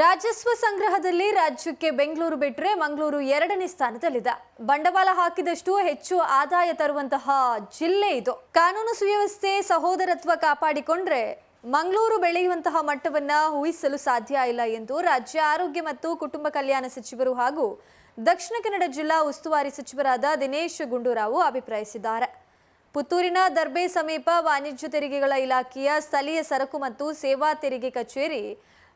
ರಾಜಸ್ವ ಸಂಗ್ರಹದಲ್ಲಿ ರಾಜ್ಯಕ್ಕೆ ಬೆಂಗಳೂರು ಬಿಟ್ಟರೆ ಮಂಗಳೂರು ಎರಡನೇ ಸ್ಥಾನದಲ್ಲಿದೆ. ಬಂಡವಾಳ ಹಾಕಿದಷ್ಟು ಹೆಚ್ಚು ಆದಾಯ ತರುವಂತಹ ಜಿಲ್ಲೆ ಇದು. ಕಾನೂನು ಸುವ್ಯವಸ್ಥೆ, ಸಹೋದರತ್ವ ಕಾಪಾಡಿಕೊಂಡ್ರೆ ಮಂಗಳೂರು ಬೆಳೆಯುವಂತಹ ಮಟ್ಟವನ್ನ ಊಹಿಸಲು ಸಾಧ್ಯ ಇಲ್ಲ ಎಂದು ರಾಜ್ಯ ಆರೋಗ್ಯ ಮತ್ತು ಕುಟುಂಬ ಕಲ್ಯಾಣ ಸಚಿವರು ಹಾಗೂ ದಕ್ಷಿಣ ಕನ್ನಡ ಜಿಲ್ಲಾ ಉಸ್ತುವಾರಿ ಸಚಿವರಾದ ದಿನೇಶ್ ಗುಂಡೂರಾವ್ ಅಭಿಪ್ರಾಯಿಸಿದ್ದಾರೆ. ಪುತ್ತೂರಿನ ದರ್ಬೆ ಸಮೀಪ ವಾಣಿಜ್ಯ ತೆರಿಗೆಗಳ ಇಲಾಖೆಯ ಸ್ಥಳೀಯ ಸರಕು ಮತ್ತು ಸೇವಾ ತೆರಿಗೆ ಕಚೇರಿ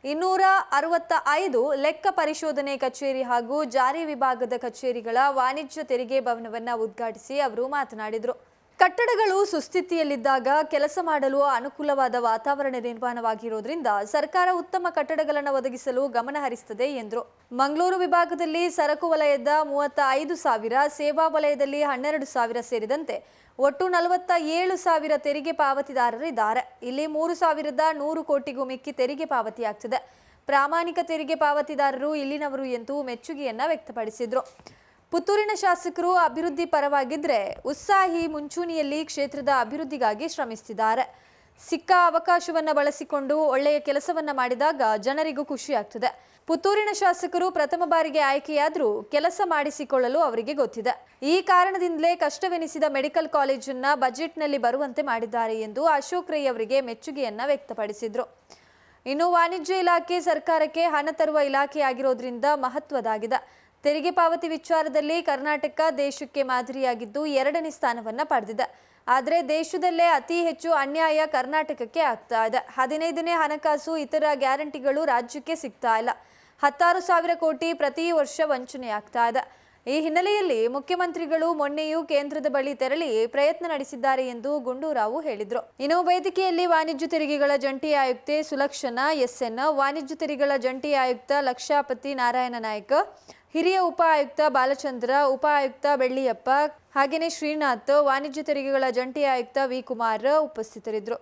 ಇನ್ನೂರ ಅರವತ್ತ ಐದು ಲೆಕ್ಕ ಪರಿಶೋಧನೆ ಕಚೇರಿ ಹಾಗೂ ಜಾರಿ ವಿಭಾಗದ ಕಚೇರಿಗಳ ವಾಣಿಜ್ಯ ತೆರಿಗೆ ಭವನವನ್ನ ಉದ್ಘಾಟಿಸಿ ಅವರು ಮಾತನಾಡಿದರು. ಕಟ್ಟಡಗಳು ಸುಸ್ಥಿತಿಯಲ್ಲಿದ್ದಾಗ ಕೆಲಸ ಮಾಡಲು ಅನುಕೂಲವಾದ ವಾತಾವರಣ ನಿರ್ಮಾಣವಾಗಿರುವುದರಿಂದ ಸರ್ಕಾರ ಉತ್ತಮ ಕಟ್ಟಡಗಳನ್ನು ಒದಗಿಸಲು ಗಮನ ಹರಿಸುತ್ತದೆ ಎಂದರು. ಮಂಗಳೂರು ವಿಭಾಗದಲ್ಲಿ ಸರಕು ವಲಯದ ಮೂವತ್ತ ಐದು ಸಾವಿರ, ಸೇವಾ ವಲಯದಲ್ಲಿ ಹನ್ನೆರಡು ಸಾವಿರ ಸೇರಿದಂತೆ ಒಟ್ಟು ನಲವತ್ತ ಏಳು ಸಾವಿರ ತೆರಿಗೆ ಪಾವತಿದಾರರಿದ್ದಾರೆ. ಇಲ್ಲಿ ಮೂರು ಸಾವಿರದ ನೂರು ಕೋಟಿಗೂ ಮಿಕ್ಕಿ ತೆರಿಗೆ ಪಾವತಿಯಾಗ್ತದೆ. ಪ್ರಾಮಾಣಿಕ ತೆರಿಗೆ ಪಾವತಿದಾರರು ಇಲ್ಲಿನವರು ಎಂದು ಮೆಚ್ಚುಗೆಯನ್ನ ವ್ಯಕ್ತಪಡಿಸಿದ್ರು. ಪುತ್ತೂರಿನ ಶಾಸಕರು ಅಭಿವೃದ್ಧಿ ಪರವಾಗಿದ್ರೆ ಉತ್ಸಾಹಿ ಮುಂಚೂಣಿಯಲ್ಲಿ ಕ್ಷೇತ್ರದ ಅಭಿವೃದ್ಧಿಗಾಗಿ ಶ್ರಮಿಸುತ್ತಿದ್ದಾರೆ ಸಿಕ್ಕ ಅವಕಾಶವನ್ನ ಬಳಸಿಕೊಂಡು ಒಳ್ಳೆಯ ಕೆಲಸವನ್ನ ಮಾಡಿದಾಗ ಜನರಿಗೂ ಖುಷಿಯಾಗ್ತದೆ ಪುತ್ತೂರಿನ ಶಾಸಕರು ಪ್ರಥಮ ಬಾರಿಗೆ ಆಯ್ಕೆಯಾದರೂ ಕೆಲಸ ಮಾಡಿಸಿಕೊಳ್ಳಲು ಅವರಿಗೆ ಗೊತ್ತಿದೆ. ಈ ಕಾರಣದಿಂದಲೇ ಕಷ್ಟವೆನಿಸಿದ ಮೆಡಿಕಲ್ ಕಾಲೇಜನ್ನ ಬಜೆಟ್ನಲ್ಲಿ ಬರುವಂತೆ ಮಾಡಿದ್ದಾರೆ ಎಂದು ಅಶೋಕ್ ರೈ ಅವರಿಗೆ ಮೆಚ್ಚುಗೆಯನ್ನ ವ್ಯಕ್ತಪಡಿಸಿದ್ರು. ಇನ್ನು ವಾಣಿಜ್ಯ ಇಲಾಖೆ ಸರ್ಕಾರಕ್ಕೆ ಹಣ ತರುವ ಇಲಾಖೆಯಾಗಿರೋದ್ರಿಂದ ಮಹತ್ವದಾಗಿದೆ. ತೆರಿಗೆ ಪಾವತಿ ವಿಚಾರದಲ್ಲಿ ಕರ್ನಾಟಕ ದೇಶಕ್ಕೆ ಮಾದರಿಯಾಗಿದ್ದು ಎರಡನೇ ಸ್ಥಾನವನ್ನು ಪಡೆದಿದೆ. ಆದರೆ ದೇಶದಲ್ಲೇ ಅತಿ ಹೆಚ್ಚು ಅನ್ಯಾಯ ಕರ್ನಾಟಕಕ್ಕೆ ಆಗ್ತಾ ಇದೆ. ಹದಿನೈದನೇ ಹಣಕಾಸು ಇತರ ಗ್ಯಾರಂಟಿಗಳು ರಾಜ್ಯಕ್ಕೆ ಸಿಗ್ತಾ ಇಲ್ಲ. ಹತ್ತಾರು ಸಾವಿರ ಕೋಟಿ ಪ್ರತಿ ವರ್ಷ ವಂಚನೆಯಾಗ್ತಾ ಇದೆ. ಈ ಹಿನ್ನೆಲೆಯಲ್ಲಿ ಮುಖ್ಯಮಂತ್ರಿಗಳು ಮೊನ್ನೆಯೂ ಕೇಂದ್ರದ ಬಳಿ ತೆರಳಿ ಪ್ರಯತ್ನ ನಡೆಸಿದ್ದಾರೆ ಎಂದು ಗುಂಡೂರಾವು ಹೇಳಿದರು. ಇನ್ನು ವೇದಿಕೆಯಲ್ಲಿ ವಾಣಿಜ್ಯ ತೆರಿಗೆಗಳ ಜಂಟಿ ಆಯುಕ್ತೆ ಸುಲಕ್ಷಣ ಎಸ್ಎನ್, ವಾಣಿಜ್ಯ ತೆರಿಗೆಗಳ ಜಂಟಿ ಆಯುಕ್ತ ಲಕ್ಷಾಪತಿ ನಾರಾಯಣ ನಾಯ್ಕ ಹಿರಿಯ ಉಪ ಆಯುಕ್ತ ಬಾಲಚಂದ್ರ ಉಪ ಆಯುಕ್ತ ಬೆಳ್ಳಿಯಪ್ಪ ಹಾಗೆಯೇ ಶ್ರೀನಾಥ್, ವಾಣಿಜ್ಯ ತೆರಿಗೆಗಳ ಜಂಟಿ ಆಯುಕ್ತ ವಿ ಕುಮಾರ್ ಉಪಸ್ಥಿತರಿದ್ದರು.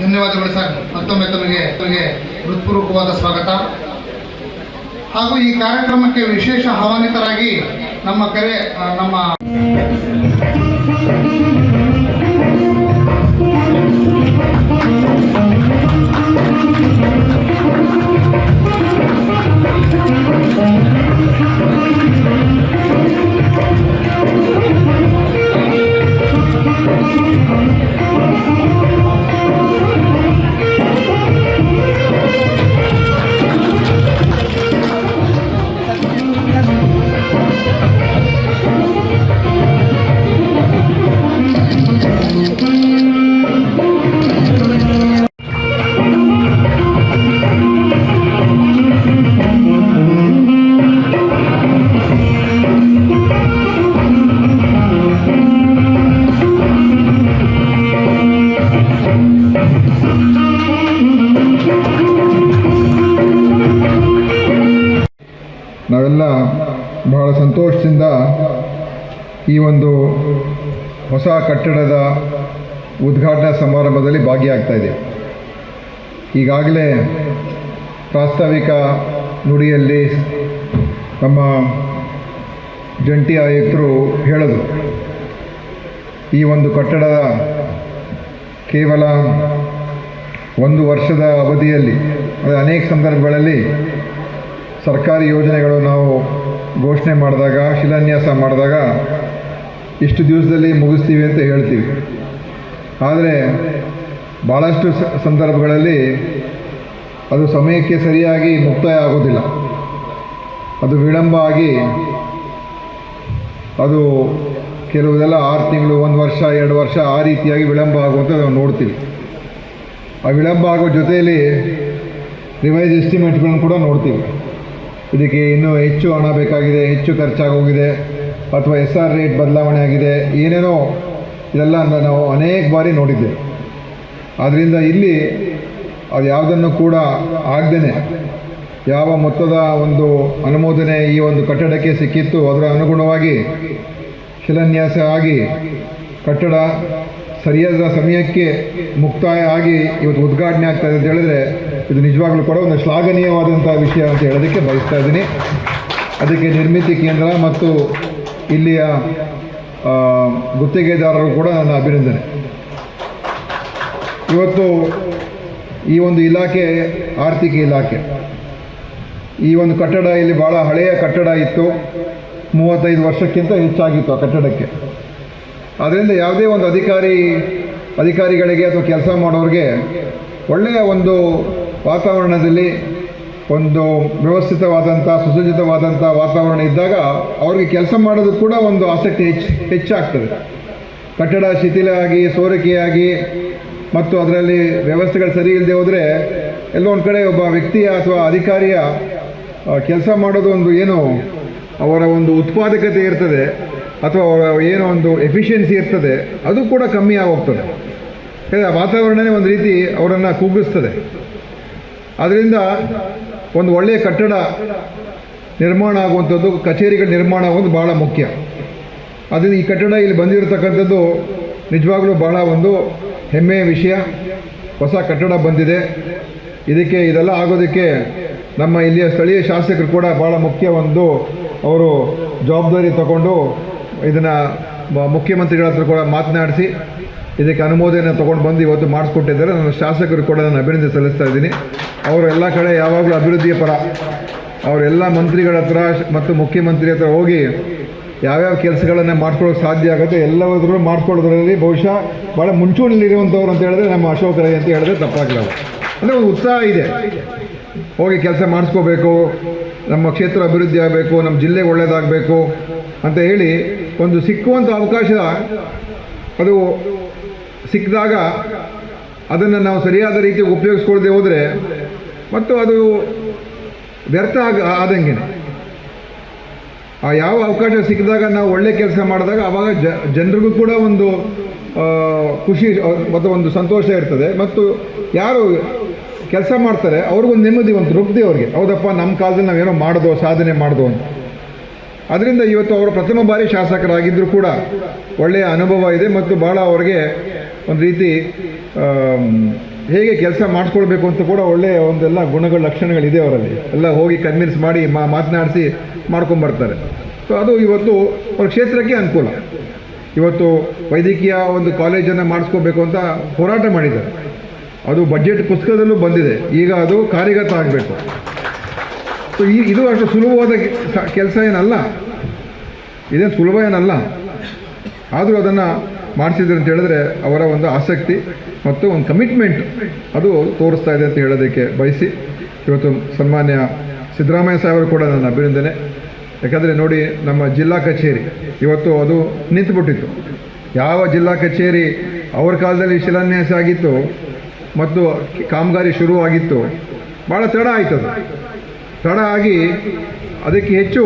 ಧನ್ಯವಾದಗಳು ಸರ್. ಮತ್ತೊಮ್ಮೆ ತಮಗೆ ತಮಗೆ ಹೃತ್ಪೂರ್ವಕವಾದ ಸ್ವಾಗತ. ಹಾಗೂ ಈ ಕಾರ್ಯಕ್ರಮಕ್ಕೆ ವಿಶೇಷ ಆಹ್ವಾನಿತರಾಗಿ ನಮ್ಮ ಕರೆ ನಮ್ಮ ಹೊಸ ಕಟ್ಟಡದ ಉದ್ಘಾಟನಾ ಸಮಾರಂಭದಲ್ಲಿ ಭಾಗಿಯಾಗ್ತಾ ಇದೆ. ಈಗಾಗಲೇ ಪ್ರಾಸ್ತಾವಿಕ ನುಡಿಯಲ್ಲಿ ನಮ್ಮ ಜಂಟಿ ಆಯುಕ್ತರು ಹೇಳೋದು, ಈ ಒಂದು ಕಟ್ಟಡ ಕೇವಲ ಒಂದು ವರ್ಷದ ಅವಧಿಯಲ್ಲಿ ಅಂದರೆ ಅನೇಕ ಸಂದರ್ಭಗಳಲ್ಲಿ ಸರ್ಕಾರಿ ಯೋಜನೆಗಳು ನಾವು ಘೋಷಣೆ ಮಾಡಿದಾಗ, ಶಿಲಾನ್ಯಾಸ ಮಾಡಿದಾಗ ಇಷ್ಟು ದಿವಸದಲ್ಲಿ ಮುಗಿಸ್ತೀವಿ ಅಂತ ಹೇಳ್ತೀವಿ. ಆದರೆ ಭಾಳಷ್ಟು ಸಂದರ್ಭಗಳಲ್ಲಿ ಅದು ಸಮಯಕ್ಕೆ ಸರಿಯಾಗಿ ಮುಕ್ತಾಯ ಆಗೋದಿಲ್ಲ. ಅದು ವಿಳಂಬ ಆಗಿ ಅದು ಕೆಲವುದೆಲ್ಲ ಆರು ತಿಂಗಳು, ಒಂದು ವರ್ಷ, ಎರಡು ವರ್ಷ ಆ ರೀತಿಯಾಗಿ ವಿಳಂಬ ಆಗುವಂಥ ನಾವು ನೋಡ್ತೀವಿ. ಆ ವಿಳಂಬ ಆಗೋ ಜೊತೆಯಲ್ಲಿ ರಿವೈಸ್ ಎಸ್ಟಿಮೇಟ್ಗಳನ್ನು ಕೂಡ ನೋಡ್ತೀವಿ. ಇದಕ್ಕೆ ಇನ್ನೂ ಹೆಚ್ಚು ಹಣ ಬೇಕಾಗಿದೆ, ಹೆಚ್ಚು ಖರ್ಚಾಗೋಗಿದೆ. ಅಥವಾ ಎಸ್ ಆರ್ ರೇಟ್ ಬದಲಾವಣೆ ಆಗಿದೆ, ಏನೇನೋ ಇದೆಲ್ಲ ನಾವು ಅನೇಕ ಬಾರಿ ನೋಡಿದ್ದೇವೆ. ಆದ್ದರಿಂದ ಇಲ್ಲಿ ಅದು ಯಾವುದನ್ನು ಕೂಡ ಆಗದೇನೆ. ಯಾವ ಮೊತ್ತದ ಒಂದು ಅನುಮೋದನೆ ಈ ಒಂದು ಕಟ್ಟಡಕ್ಕೆ ಸಿಕ್ಕಿತ್ತು, ಅದರ ಅನುಗುಣವಾಗಿ ಶಿಲಾನ್ಯಾಸ ಆಗಿ ಕಟ್ಟಡ ಸರಿಯಾದ ಸಮಯಕ್ಕೆ ಮುಕ್ತಾಯ ಆಗಿ ಇವತ್ತು ಉದ್ಘಾಟನೆ ಆಗ್ತಾ ಇದೆ ಅಂತ ಹೇಳಿದ್ರೆ ಇದು ನಿಜವಾಗ್ಲೂ ಕೂಡ ಒಂದು ಶ್ಲಾಘನೀಯವಾದಂಥ ವಿಷಯ ಅಂತ ಹೇಳೋದಕ್ಕೆ ಬಯಸ್ತಾ ಇದ್ದೀನಿ. ಅದಕ್ಕೆ ನಿರ್ಮಿತಿ ಕೇಂದ್ರ ಮತ್ತು ಇಲ್ಲಿಯ ಗುತ್ತಿಗೆದಾರರು ಕೂಡ ನನ್ನ ಅಭಿನಂದನೆ. ಇವತ್ತು ಈ ಒಂದು ಇಲಾಖೆ, ಆರ್ಥಿಕ ಇಲಾಖೆ, ಈ ಒಂದು ಕಟ್ಟಡ ಇಲ್ಲಿ ಭಾಳ ಹಳೆಯ ಕಟ್ಟಡ ಇತ್ತು. ಮೂವತ್ತೈದು ವರ್ಷಕ್ಕಿಂತ ಹೆಚ್ಚಾಗಿತ್ತು ಆ ಕಟ್ಟಡಕ್ಕೆ. ಅದರಿಂದ ಯಾವುದೇ ಒಂದು ಅಧಿಕಾರಿ, ಅಧಿಕಾರಿಗಳಿಗೆ ಅಥವಾ ಕೆಲಸ ಮಾಡೋರಿಗೆ ಒಳ್ಳೆಯ ಒಂದು ವಾತಾವರಣದಲ್ಲಿ ಒಂದು ವ್ಯವಸ್ಥಿತವಾದಂಥ ಸುಸಜ್ಜಿತವಾದಂಥ ವಾತಾವರಣ ಇದ್ದಾಗ ಅವ್ರಿಗೆ ಕೆಲಸ ಮಾಡೋದು ಕೂಡ ಒಂದು ಆಸಕ್ತಿ ಹೆಚ್ಚು, ಹೆಚ್ಚಾಗ್ತದೆ. ಕಟ್ಟಡ ಶಿಥಿಲ ಆಗಿ ಸೋರಿಕೆಯಾಗಿ ಮತ್ತು ಅದರಲ್ಲಿ ವ್ಯವಸ್ಥೆಗಳು ಸರಿ ಇಲ್ಲದೆ ಹೋದರೆ ಎಲ್ಲೋ ಒಂದು ಕಡೆ ಒಬ್ಬ ವ್ಯಕ್ತಿಯ ಅಥವಾ ಅಧಿಕಾರಿಯ ಕೆಲಸ ಮಾಡೋದು ಒಂದು ಏನು ಅವರ ಒಂದು ಉತ್ಪಾದಕತೆ ಇರ್ತದೆ ಅಥವಾ ಅವರ ಏನೋ ಒಂದು ಎಫಿಷಿಯನ್ಸಿ ಇರ್ತದೆ, ಅದು ಕೂಡ ಕಮ್ಮಿ ಆಗೋಗ್ತದೆ. ಯಾಕಂದರೆ ಆ ವಾತಾವರಣನೇ ಒಂದು ರೀತಿ ಅವರನ್ನು ಕೂಗಿಸ್ತದೆ. ಅದರಿಂದ ಒಂದು ಒಳ್ಳೆಯ ಕಟ್ಟಡ ನಿರ್ಮಾಣ ಆಗುವಂಥದ್ದು, ಕಚೇರಿಗಳ ನಿರ್ಮಾಣ ಆಗೋದು ಭಾಳ ಮುಖ್ಯ. ಅದು ಈ ಕಟ್ಟಡ ಇಲ್ಲಿ ಬಂದಿರತಕ್ಕಂಥದ್ದು ನಿಜವಾಗಲೂ ಬಹಳ ಒಂದು ಹೆಮ್ಮೆಯ ವಿಷಯ. ಹೊಸ ಕಟ್ಟಡ ಬಂದಿದೆ. ಇದಕ್ಕೆ ಇದೆಲ್ಲ ಆಗೋದಕ್ಕೆ ನಮ್ಮ ಇಲ್ಲಿಯ ಸ್ಥಳೀಯ ಶಾಸಕರು ಕೂಡ ಭಾಳ ಮುಖ್ಯ ಒಂದು ಅವರು ಜವಾಬ್ದಾರಿ ತಗೊಂಡು ಇದನ್ನು ಮುಖ್ಯಮಂತ್ರಿಗಳ ಹತ್ರ ಕೂಡ ಮಾತನಾಡಿಸಿ ಇದಕ್ಕೆ ಅನುಮೋದನೆ ತೊಗೊಂಡು ಬಂದು ಇವತ್ತು ಮಾಡಿಸ್ಕೊಟ್ಟಿದ್ದಾರೆ. ನನ್ನ ಶಾಸಕರು ಕೂಡ ನಾನು ಅಭಿನಂದನೆ ಸಲ್ಲಿಸ್ತಾ ಇದ್ದೀನಿ. ಅವರು ಎಲ್ಲ ಕಡೆ ಯಾವಾಗಲೂ ಅಭಿವೃದ್ಧಿಯ ಪರ. ಅವರೆಲ್ಲ ಮಂತ್ರಿಗಳ ಹತ್ರ ಮತ್ತು ಮುಖ್ಯಮಂತ್ರಿ ಹತ್ರ ಹೋಗಿ ಯಾವ್ಯಾವ ಕೆಲಸಗಳನ್ನು ಮಾಡ್ಕೊಳ್ಳೋಕೆ ಸಾಧ್ಯ ಆಗುತ್ತೆ ಎಲ್ಲವಾದರೂ ಮಾಡ್ಕೊಳ್ಳೋದ್ರಲ್ಲಿ ಬಹುಶಃ ಭಾಳ ಮುಂಚೂಣಿಲಿರುವಂಥವ್ರು ಅಂತ ಹೇಳಿದ್ರೆ ನಮ್ಮ ಅಶೋಕ್ ರೈ ಅಂತ ಹೇಳಿದ್ರೆ ತಪ್ಪಾಗಲ್ಲ ಅಂದರೆ ಒಂದು ಉತ್ಸಾಹ ಇದೆ. ಹೋಗಿ ಕೆಲಸ ಮಾಡಿಸ್ಕೋಬೇಕು, ನಮ್ಮ ಕ್ಷೇತ್ರ ಅಭಿವೃದ್ಧಿ ಆಗಬೇಕು, ನಮ್ಮ ಜಿಲ್ಲೆ ಒಳ್ಳೆಯದಾಗಬೇಕು ಅಂತ ಹೇಳಿ ಒಂದು ಸಿಕ್ಕುವಂಥ ಅವಕಾಶ ಅದು ಸಿಕ್ಕಿದಾಗ ಅದನ್ನು ನಾವು ಸರಿಯಾದ ರೀತಿ ಉಪಯೋಗಿಸ್ಕೊಳ್ದೆ ಹೋದರೆ ಮತ್ತು ಅದು ವ್ಯರ್ಥ ಆಗ ಆದಂಗೆ ಆ ಯಾವ ಅವಕಾಶ ಸಿಕ್ಕಿದಾಗ ನಾವು ಒಳ್ಳೆ ಕೆಲಸ ಮಾಡಿದಾಗ ಆವಾಗ ಜನರಿಗೂ ಕೂಡ ಒಂದು ಖುಷಿ ಮತ್ತು ಒಂದು ಸಂತೋಷ ಇರ್ತದೆ. ಮತ್ತು ಯಾರು ಕೆಲಸ ಮಾಡ್ತಾರೆ, ಅವ್ರಿಗೊಂದು ನೆಮ್ಮದಿ, ಒಂದು ತೃಪ್ತಿ ಅವ್ರಿಗೆ. ಹೌದಪ್ಪ ನಮ್ಮ ಕಾಲದಲ್ಲಿ ನಾವೇನೋ ಮಾಡ್ದೋ, ಸಾಧನೆ ಮಾಡ್ದೋ ಅಂತ. ಅದರಿಂದ ಇವತ್ತು ಅವರು ಪ್ರಥಮ ಬಾರಿ ಶಾಸಕರಾಗಿದ್ದರೂ ಕೂಡ ಒಳ್ಳೆಯ ಅನುಭವ ಇದೆ ಮತ್ತು ಭಾಳ ಅವರಿಗೆ ಒಂದು ರೀತಿ ಹೇಗೆ ಕೆಲಸ ಮಾಡಿಸ್ಕೊಳ್ಬೇಕು ಅಂತ ಕೂಡ ಒಳ್ಳೆಯ ಒಂದೆಲ್ಲ ಗುಣಗಳ, ಲಕ್ಷಣಗಳಿದೆ ಅವರಲ್ಲಿ. ಎಲ್ಲ ಹೋಗಿ ಕನ್ವಿನ್ಸ್ ಮಾಡಿ ಮಾ, ಮಾತನಾಡಿಸಿ ಮಾಡ್ಕೊಂಬರ್ತಾರೆ. ಸೊ ಅದು ಇವತ್ತು ಅವ್ರ ಕ್ಷೇತ್ರಕ್ಕೆ ಅನುಕೂಲ. ಇವತ್ತು ವೈದ್ಯಕೀಯ ಒಂದು ಕಾಲೇಜನ್ನು ಮಾಡಿಸ್ಕೋಬೇಕು ಅಂತ ಹೋರಾಟ ಮಾಡಿದ್ದಾರೆ. ಅದು ಬಜೆಟ್ ಪುಸ್ತಕದಲ್ಲೂ ಬಂದಿದೆ. ಈಗ ಅದು ಕಾರ್ಯಗತ ಆಗಬೇಕು. ಸೊ ಈ ಇದು ಅಷ್ಟು ಸುಲಭವಾದ ಕೆಲಸ ಏನಲ್ಲ. ಇದೇನು ಸುಲಭ ಏನಲ್ಲ. ಆದರೂ ಅದನ್ನು ಮಾಡಿಸಿದ್ರು ಅಂತ ಹೇಳಿದ್ರೆ ಅವರ ಒಂದು ಆಸಕ್ತಿ ಮತ್ತು ಒಂದು ಕಮಿಟ್ಮೆಂಟ್ ಅದು ತೋರಿಸ್ತಾ ಇದೆ ಅಂತ ಹೇಳೋದಕ್ಕೆ ಬಯಸಿ. ಇವತ್ತು ಸನ್ಮಾನ್ಯ ಸಿದ್ದರಾಮಯ್ಯ ಸಾಹೇಬರು ಕೂಡ ನನ್ನ ಅಭಿನಂದನೆ. ಯಾಕಂದರೆ ನೋಡಿ ನಮ್ಮ ಜಿಲ್ಲಾ ಕಚೇರಿ, ಇವತ್ತು ಅದು ನಿಂತುಬಿಟ್ಟಿತ್ತು. ಯಾವ ಜಿಲ್ಲಾ ಕಚೇರಿ ಅವ್ರ ಕಾಲದಲ್ಲಿ ಶಿಲಾನ್ಯಾಸ ಆಗಿತ್ತು ಮತ್ತು ಕಾಮಗಾರಿ ಶುರುವಾಗಿತ್ತು ಭಾಳ ತಡ ಆಯಿತು ಅದು ತಡ ಆಗಿ ಅದಕ್ಕೆ ಹೆಚ್ಚು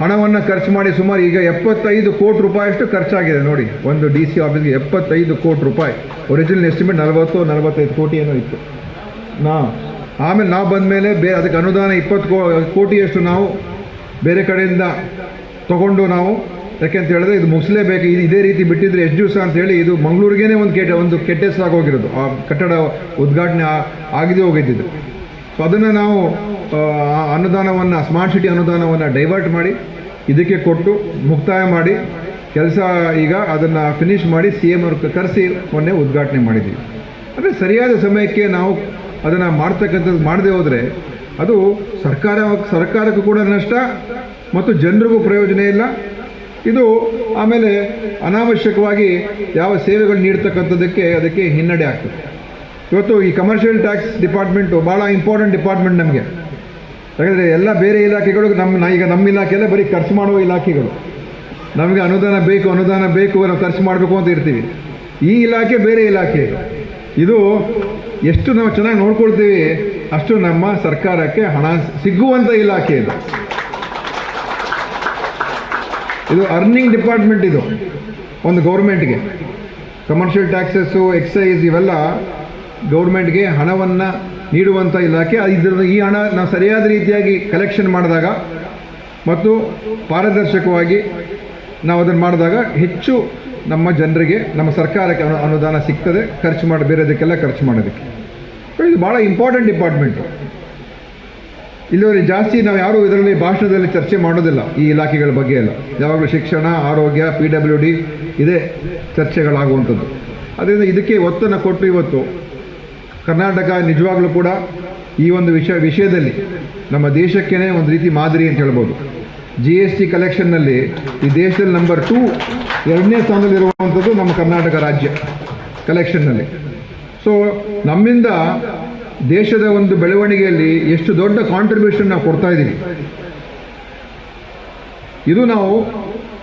ಹಣವನ್ನು ಖರ್ಚು ಮಾಡಿ ಸುಮಾರು ಈಗ ಎಪ್ಪತ್ತೈದು ಕೋಟಿ ರೂಪಾಯಿಯಷ್ಟು ಖರ್ಚಾಗಿದೆ ನೋಡಿ. ಒಂದು ಡಿ ಸಿ ಆಫೀಸ್ಗೆ ಎಪ್ಪತ್ತೈದು ಕೋಟಿ ರೂಪಾಯಿ. ಒರಿಜಿನಲ್ ಎಸ್ಟಿಮೇಟ್ ನಲವತ್ತು ನಲವತ್ತೈದು ಕೋಟಿ ಏನೋ ಇತ್ತು. ನಾ ಆಮೇಲೆ ನಾವು ಬಂದ ಮೇಲೆ ಬೇರೆ ಅದಕ್ಕೆ ಅನುದಾನ ಇಪ್ಪತ್ತು ಕೋ ಕೋಟಿಯಷ್ಟು ನಾವು ಬೇರೆ ಕಡೆಯಿಂದ ತಗೊಂಡು ನಾವು ಯಾಕೆಂತ ಹೇಳಿದ್ರೆ ಇದು ಮುಗಿಸಲೇಬೇಕು ಇದು ಇದೇ ರೀತಿ ಬಿಟ್ಟಿದ್ರೆ ಎಷ್ಟು ದಿವಸ ಅಂತ ಹೇಳಿ ಇದು ಮಂಗಳೂರಿಗೇನೆ ಒಂದು ಕೆಟ್ಟ ಒಂದು ಕೆಟ್ಟ ಹೋಗಿರೋದು ಆ ಕಟ್ಟಡ ಉದ್ಘಾಟನೆ ಆಗಿದೆ ಆಗದೆ ಹೋಗಿದ್ದಿದ್ದು. ಸೊ ಅದನ್ನು ನಾವು ಆ, ಅನುದಾನವನ್ನು ಸ್ಮಾರ್ಟ್ ಸಿಟಿ ಅನುದಾನವನ್ನು ಡೈವರ್ಟ್ ಮಾಡಿ ಇದಕ್ಕೆ ಕೊಟ್ಟು ಮುಕ್ತಾಯ ಮಾಡಿ ಕೆಲಸ ಈಗ ಅದನ್ನು ಫಿನಿಷ್ ಮಾಡಿ ಸಿ ಎಂ ಅವ್ರ ಕರೆಸಿ ಮೊನ್ನೆ ಉದ್ಘಾಟನೆ ಮಾಡಿದ್ವಿ. ಅಂದರೆ ಸರಿಯಾದ ಸಮಯಕ್ಕೆ ನಾವು ಅದನ್ನು ಮಾಡ್ತಕ್ಕಂಥದ್ದು ಮಾಡದೆ ಹೋದರೆ ಅದು ಸರ್ಕಾರ ಸರ್ಕಾರಕ್ಕೂ ಕೂಡ ನಷ್ಟ ಮತ್ತು ಜನರಿಗೂ ಪ್ರಯೋಜನ ಇಲ್ಲ. ಇದು ಆಮೇಲೆ ಅನಾವಶ್ಯಕವಾಗಿ ಯಾವ ಸೇವೆಗಳು ನೀಡ್ತಕ್ಕಂಥದ್ದಕ್ಕೆ ಅದಕ್ಕೆ ಹಿನ್ನಡೆ ಆಗ್ತದೆ. ಇವತ್ತು ಈ ಕಮರ್ಷಿಯಲ್ ಟ್ಯಾಕ್ಸ್ ಡಿಪಾರ್ಟ್ಮೆಂಟು ಭಾಳ ಇಂಪಾರ್ಟೆಂಟ್ ಡಿಪಾರ್ಟ್ಮೆಂಟ್ ನಮಗೆ. ಯಾಕಂದರೆ ಎಲ್ಲ ಬೇರೆ ಇಲಾಖೆಗಳು ನಮ್ಮ ಈಗ ನಮ್ಮ ಇಲಾಖೆಯಲ್ಲೇ ಬರೀ ಖರ್ಚು ಮಾಡುವ ಇಲಾಖೆಗಳು. ನಮಗೆ ಅನುದಾನ ಬೇಕು ಅನುದಾನ ಬೇಕು, ನಾವು ಖರ್ಚು ಮಾಡಬೇಕು ಅಂತ ಇರ್ತೀವಿ. ಈ ಇಲಾಖೆ ಬೇರೆ ಇಲಾಖೆ. ಇದು ಎಷ್ಟು ನಾವು ಚೆನ್ನಾಗಿ ನೋಡ್ಕೊಳ್ತೀವಿ, ಅಷ್ಟು ನಮ್ಮ ಸರ್ಕಾರಕ್ಕೆ ಹಣ ಸಿಗುವಂಥ ಇಲಾಖೆ ಇದು. ಇದು ಅರ್ನಿಂಗ್ ಡಿಪಾರ್ಟ್ಮೆಂಟ್ ಇದು, ಒಂದು ಗೌರ್ಮೆಂಟ್ಗೆ. ಕಮರ್ಷಿಯಲ್ ಟ್ಯಾಕ್ಸಸ್ಸು, ಎಕ್ಸೈಸ್ ಇವೆಲ್ಲ ಗೌರ್ಮೆಂಟ್ಗೆ ಹಣವನ್ನು ನೀಡುವಂಥ ಇಲಾಖೆ. ಇದರ ಈ ಹಣ ನಾವು ಸರಿಯಾದ ರೀತಿಯಾಗಿ ಕಲೆಕ್ಷನ್ ಮಾಡಿದಾಗ ಮತ್ತು ಪಾರದರ್ಶಕವಾಗಿ ನಾವು ಅದನ್ನು ಮಾಡಿದಾಗ ಹೆಚ್ಚು ನಮ್ಮ ಜನರಿಗೆ, ನಮ್ಮ ಸರ್ಕಾರಕ್ಕೆ ಅನುದಾನ ಸಿಗ್ತದೆ. ಖರ್ಚು ಮಾಡಿ ಬೇರೆದಕ್ಕೆಲ್ಲ ಖರ್ಚು ಮಾಡೋದಕ್ಕೆ. ಇದು ಭಾಳ ಇಂಪಾರ್ಟೆಂಟ್ ಡಿಪಾರ್ಟ್ಮೆಂಟು ಇಲ್ಲಿವರೆಗೆ ಜಾಸ್ತಿ ನಾವು ಯಾರೂ ಇದರಲ್ಲಿ ಭಾಷಣದಲ್ಲಿ ಚರ್ಚೆ ಮಾಡೋದಿಲ್ಲ ಈ ಇಲಾಖೆಗಳ ಬಗ್ಗೆ ಎಲ್ಲ. ಯಾವಾಗಲೂ ಶಿಕ್ಷಣ, ಆರೋಗ್ಯ ಪಿ ಡಬ್ಲ್ಯೂ ಡಿ ಇದೇ ಚರ್ಚೆಗಳಾಗುವಂಥದ್ದು. ಅದರಿಂದ ಇದಕ್ಕೆ ಒತ್ತನ್ನು ಕೊಟ್ಟು ಇವತ್ತು ಕರ್ನಾಟಕ ನಿಜವಾಗ್ಲೂ ಕೂಡ ಈ ಒಂದು ವಿಷಯ ವಿಷಯದಲ್ಲಿ ನಮ್ಮ ದೇಶಕ್ಕೇ ಒಂದು ರೀತಿ ಮಾದರಿ ಅಂತ ಹೇಳ್ಬೋದು. ಜಿ ಎಸ್ ಟಿ ಕಲೆಕ್ಷನ್ನಲ್ಲಿ ಈ ದೇಶದಲ್ಲಿ ನಂಬರ್ ಟೂ ಎರಡನೇ ಸ್ಥಾನದಲ್ಲಿರುವಂಥದ್ದು ನಮ್ಮ ಕರ್ನಾಟಕ ರಾಜ್ಯ ಕಲೆಕ್ಷನ್ನಲ್ಲಿ ಸೊ ನಮ್ಮಿಂದ ದೇಶದ ಒಂದು ಬೆಳವಣಿಗೆಯಲ್ಲಿ ಎಷ್ಟು ದೊಡ್ಡ ಕಾಂಟ್ರಿಬ್ಯೂಷನ್ ನಾವು ಕೊಡ್ತಾ ಇದ್ದೀವಿ. ಇದು ನಾವು